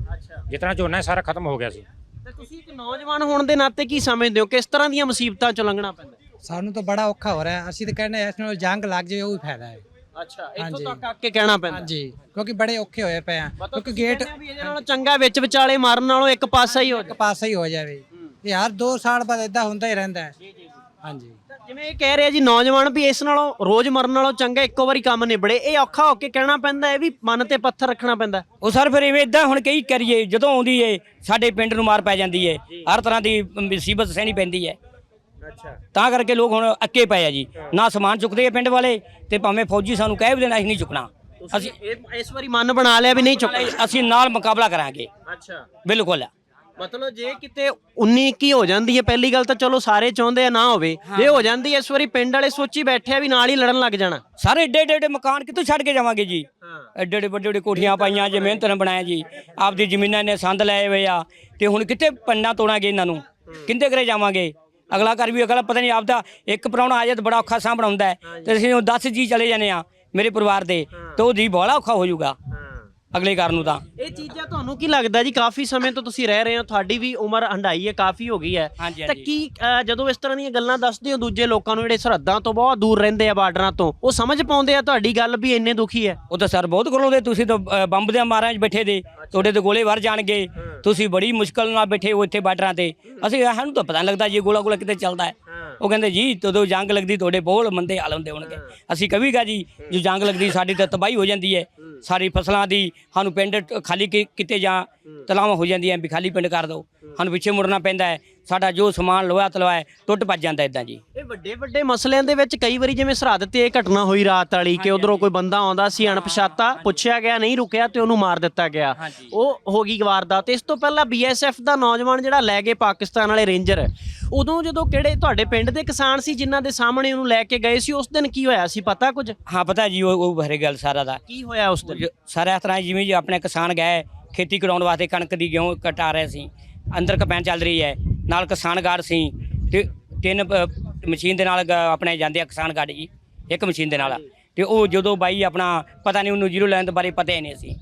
ਜਿਤਨਾ ਝੋਨਾ ਹੈ ਸਾਰਾ ਖਤਮ ਹੋ ਗਿਆ ਸੀ। ਤੇ ਤੁਸੀਂ ਇੱਕ ਨੌਜਵਾਨ ਹੋਣ ਦੇ ਨਾਤੇ ਕੀ ਸਮਝਦੇ ਹੋ? ਕਿਸ ਤਰ੍ਹਾਂ ਦੀਆਂ ਮੁਸੀਬਤਾਂ ਚੋਂ ਲੰਘਣਾ ਪੈਂਦਾ? ਸਾਨੂੰ ਤਾਂ ਬੜਾ ਔਖਾ ਹੋ ਰਿਹਾ। ਹੈ। ਅਸੀਂ ਤਾਂ ਕਹਿੰਦੇ ਹਾਂ ਇਸ ਨਾਲ ਜੰਗ ਲੱਗ ਜਾਵੇ ਉਹ ਹੀ ਫਾਇਦਾ ਹੈ। ਅੱਛਾ ਇੱਥੋਂ। ਤੱਕ ਆ ਕੇ ਕਹਿਣਾ ਪੈਂਦਾ। ਹਾਂਜੀ ਕਿਉਂਕਿ ਬੜੇ ਔਖੇ ਹੋਏ ਪਏ ਆ। ਕਿਉਂਕਿ ਗੇਟ ਕਹਿੰਦੇ ਆ ਵੀ ਇਹਦੇ ਨਾਲੋਂ ਚੰਗਾ ਵਿੱਚ ਵਿਚਾਲੇ ਮਾਰਨ ਨਾਲੋਂ ਇੱਕ ਪਾਸਾ ਹੀ ਹੋ ਇੱਕ ਪਾਸਾ ਹੀ ਹੋ ਜਾਵੇ। ਇਹ ਹਰ 2 ਸਾਲ ਬਾਅਦ ਇਦਾਂ ਹੁੰਦਾ ਹੀ ਰਹਿੰਦਾ ਹੈ। ਹਾਂਜੀ ਜਾ ਜਿਵੇਂ ਇਹ ਕਹਿ ਰਿਹਾ ਜੀ ਨੌਜਵਾਨ ਵੀ ਇਸ ਨਾਲੋਂ ਰੋਜ਼ ਮਰਨ ਨਾਲੋਂ ਚੰਗਾ ਇੱਕੋ ਵਾਰੀ ਕੰਮ ਨਿਬੜੇ। ਇਹ ਔਖਾ ਹੋ ਕੇ ਕਹਿਣਾ ਪੈਂਦਾ ਇਹ ਵੀ ਮਨ ਤੇ ਪੱਥਰ ਰੱਖਣਾ ਪੈਂਦਾ ਉਹ ਸਰ ਫਿਰ ਇਵੇਂ ਇਦਾਂ ਹੁਣ ਕਈ ਕਰੀਏ ਜਦੋਂ ਆਉਂਦੀ ਏ ਸਾਡੇ ਪਿੰਡ ਨੂੰ ਮਾਰ ਪੈ ਜਾਂਦੀ ਏ। ਹਰ ਤਰ੍ਹਾਂ ਦੀ ਮੁਸੀਬਤ ਸਹਿਣੀ ਪੈਂਦੀ ਏ। ਅੱਛਾ। ਤਾਂ ਕਰਕੇ ਲੋਕ ਹੁਣ ਅੱਕੇ ਪਏ ਆ ਜੀ। ਨਾ ਸਮਾਨ ਚੁੱਕਦੇ ਆ ਪਿੰਡ ਵਾਲੇ ਤੇ ਭਾਵੇਂ ਫੌਜੀ ਸਾਨੂੰ ਕਹਿ ਵੀ ਦੇਣਾ ਅਸੀਂ ਨਹੀਂ ਚੁੱਕਣਾ। ਅਸੀਂ ਇਸ ਵਾਰੀ ਮਨ ਬਣਾ ਲਿਆ ਵੀ ਨਹੀਂ ਚੁੱਕਣਾ। ਅਸੀਂ ਨਾਲ ਮੁਕਾਬਲਾ ਕਰਾਂਗੇ। ਅੱਛਾ। ਬਿਲਕੁਲ। ਮਤਲਬ ਜੇ ਕਿਤੇ 19 ਕੀ ਹੋ ਜਾਂਦੀ ਹੈ ਪਹਿਲੀ ਗੱਲ ਤਾਂ ਚਲੋ ਸਾਰੇ ਚਾਹੁੰਦੇ ਆ ਨਾ ਹੋਵੇ। ਜੇ ਹੋ ਜਾਂਦੀ ਹੈ ਇਸ ਵਾਰੀ ਪਿੰਡ ਵਾਲੇ ਸੋਚੀ ਬੈਠੇ ਆ ਵੀ ਨਾਲ ਹੀ ਲੜਨ ਲੱਗ ਜਾਣਾ। ਸਾਰੇ ਏਡੇ ਏਡੇ ਏਡੇ ਮਕਾਨ ਕਿੱਥੋਂ ਛੱਡ ਕੇ ਜਾਵਾਂਗੇ ਜੀ? ਏਡੇ ਏਡੇ ਵੱਡੇ ਵੱਡੇ ਕੋਠੀਆਂ ਪਾਈਆਂ ਜੇ ਮਿਹਨਤ ਨਾਲ ਬਣਾਇਆ ਜੀ। ਆਪਦੀ ਜ਼ਮੀਨਾਂ ਨੇ ਸੰਦ ਲਏ ਹੋਏ ਆ ਤੇ ਹੁਣ ਕਿੱਥੇ ਪੰਨਾ ਤੋੜਾਂਗੇ ਇਹਨਾਂ ਨੂੰ? ਕਿੰਦੇ ਘਰੇ ਜਾਵਾਂਗੇ? ਅਗਲਾ ਘਰ ਵੀ ਅਗਲਾ ਪਤਾ ਨਹੀਂ ਆਪਦਾ ਇੱਕ ਪ੍ਰਾਹੁਣਾ ਆ ਜਾਏ ਤਾਂ ਬੜਾ ਔਖਾ ਸਾਂਭਣਾ ਹੁੰਦਾ ਹੈ। ਤੇ ਅਸੀਂ ਉਹ 10 ਜੀ ਚਲੇ ਜਾਂਦੇ ਆ ਮੇਰੇ ਪਰਿਵਾਰ ਦੇ ਤੇ ਉਹ ਜੀ ਬੜਾ ਔਖਾ ਹੋ ਜਾਊਗਾ। ਅਗਲੇ ਘਰ ਨੂੰ ਤਾਂ। ਇਹ ਚੀਜ਼ਾਂ ਤੁਹਾਨੂੰ ਕੀ ਲੱਗਦਾ ਜੀ? ਕਾਫੀ ਸਮੇਂ ਤੋਂ ਤੁਸੀਂ ਰਹਿ ਰਹੇ ਹੋ ਤੁਹਾਡੀ ਵੀ ਉਮਰ ਹੰਡਾਈ ਹੈ ਕਾਫੀ ਹੋ ਗਈ ਹੈ। ਹਾਂਜੀ, ਤਾਂ ਹਾਂਜੀ। ਕੀ ਜਦੋਂ ਇਸ ਤਰ੍ਹਾਂ ਦੀਆਂ ਗੱਲਾਂ ਦੱਸਦੇ ਹੋ ਦੂਜੇ ਲੋਕਾਂ ਨੂੰ ਜਿਹੜੇ ਸਰਹੱਦਾਂ ਤੋਂ ਬਹੁਤ ਦੂਰ ਰਹਿੰਦੇ ਆ ਬਾਰਡਰਾਂ ਤੋਂ ਉਹ ਸਮਝ ਪਾਉਂਦੇ ਆ ਤੁਹਾਡੀ ਗੱਲ ਵੀ ਇੰਨੇ ਦੁਖੀ ਹੈ? ਉਹ ਤਾਂ ਸਰ ਬਹੁਤ ਕਰੋਦੇ ਤੁਸੀਂ ਤਾਂ ਅ, ਬੰਬ ਦੇ ਮਾਰਿਆਂ 'ਚ ਬੈਠੇ ਦੇ ਤੁਹਾਡੇ ਤੇ ਗੋਲੇ ਵਾਰ ਜਾਣਗੇ। ਤੁਸੀਂ ਬੜੀ ਮੁਸ਼ਕਲ ਨਾਲ ਬੈਠੇ ਹੋ ਇੱਥੇ ਬਾਰਡਰਾਂ ਤੇ। ਅਸੀਂ ਸਾਨੂੰ ਤਾਂ ਪਤਾ ਨਹੀਂ ਲੱਗਦਾ ਜੀ ਗੋਲਾ ਗੋਲਾ ਕਿਤੇ ਚੱਲਦਾ ਹੈ। ਉਹ ਕਹਿੰਦੇ ਜੀ ਜਦੋਂ ਜੰਗ ਲੱਗਦੀ ਤੁਹਾਡੇ ਬਹੁਤ ਮੰਦੇ ਹਾਲ ਹੁੰਦੇ ਹੋਣਗੇ। ਅਸੀਂ ਕਵੀਗਾ ਜੀ ਜੋ ਜੰਗ ਲੱਗਦੀ ਸਾਡੀ ਤਾਂ ਤਬਾਹੀ ਹੋ ਜਾਂਦੀ ਹੈ। ਸਾਰੀ ਫਸਲਾਂ ਦੀ ਸਾਨੂੰ ਪਿੰਡ ਖਾਲੀ ਕੀ- ਕਿਤੇ ਜਾਂ ਤਲਾਵਾਂ ਹੋ ਜਾਂਦੀਆਂ ਵੀ ਖਾਲੀ ਪਿੰਡ ਕਰ ਦਿਓ। ਸਾਨੂੰ ਪਿੱਛੇ ਮੁੜਨਾ ਪੈਂਦਾ ਹੈ। ਸਾਡਾ ਜੋ ਸਮਾਨ ਲੋਹਾ ਤਲਵਾ ਹੈ ਟੁੱਟ ਭੱਜ ਜਾਂਦਾ ਇਦਾਂ ਜੀ। ਇਹ ਵੱਡੇ ਵੱਡੇ ਮਸਲਿਆਂ ਦੇ ਵਿੱਚ ਕਈ ਵਾਰੀ ਜਿਵੇਂ ਸਰਹੱਦ ਤੇ ਇਹ ਘਟਨਾ ਹੋਈ ਰਾਤ ਵਾਲੀ ਕਿ ਉਧਰੋਂ ਕੋਈ ਬੰਦਾ ਆਉਂਦਾ ਸੀ ਅਣਪਛਾਤਾ ਪੁੱਛਿਆ ਗਿਆ ਨਹੀਂ ਰੁਕਿਆ ਤੇ ਉਹਨੂੰ ਮਾਰ ਦਿੱਤਾ ਗਿਆ। ਉਹ ਹੋ ਗਈ ਵਾਰਦਾਤ। ਇਸ ਤੋਂ ਪਹਿਲਾਂ ਬੀਐਸਐਫ ਦਾ ਨੌਜਵਾਨ ਜਿਹੜਾ ਲੈ ਗਏ ਪਾਕਿਸਤਾਨ ਵਾਲੇ ਰੇਂਜਰ ਉਦੋਂ ਜਦੋਂ ਕਿਹੜੇ ਤੁਹਾਡੇ ਪਿੰਡ ਦੇ ਕਿਸਾਨ ਸੀ ਜਿਨ੍ਹਾਂ ਦੇ ਸਾਹਮਣੇ ਉਹਨੂੰ ਲੈ ਕੇ ਗਏ ਸੀ ਉਸ ਦਿਨ ਕੀ ਹੋਇਆ ਸੀ ਪਤਾ ਕੁਝ? ਹਾਂ ਪਤਾ ਜੀ ਉਹ ਉਹ ਹਰੇ ਗੱਲ ਸਾਰਾ ਦਾ। ਕੀ ਹੋਇਆ ਉਸ ਦਿਨ? ਸਾਰਾ ਇਸ ਤਰ੍ਹਾਂ ਜਿਵੇਂ ਜੀ ਆਪਣੇ ਕਿਸਾਨ ਗਏ ਖੇਤੀ ਕਰਾਉਣ ਵਾਸਤੇ ਕਣਕ ਦੀ ਗੇਹੂੰ ਕਟਾ ਰਹੇ ਸੀ। ਅੰਦਰ ਕਪੈਨ ਚੱਲ ਰਹੀ ਹੈ। ਨਾਲ ਕਿਸਾਨ ਗਾਰਡ ਸੀ ਤੇ ਤਿੰਨ ਮਸ਼ੀਨ ਦੇ ਨਾਲ ਆਪਣੇ ਜਾਂਦੇ ਆ ਕਿਸਾਨ ਗਾਰਡ ਜੀ ਇੱਕ ਮਸ਼ੀਨ ਦੇ ਨਾਲ। ਤੇ ਉਹ ਜਦੋਂ ਬਾਈ ਆਪਣਾ ਪਤਾ ਨਹੀਂ ਉਹਨੂੰ ਜ਼ੀਰੋ ਲਾਈਨ ਦੇ ਬਾਰੇ ਪਤਾ ਹੀ ਨਹੀਂ ਸੀ।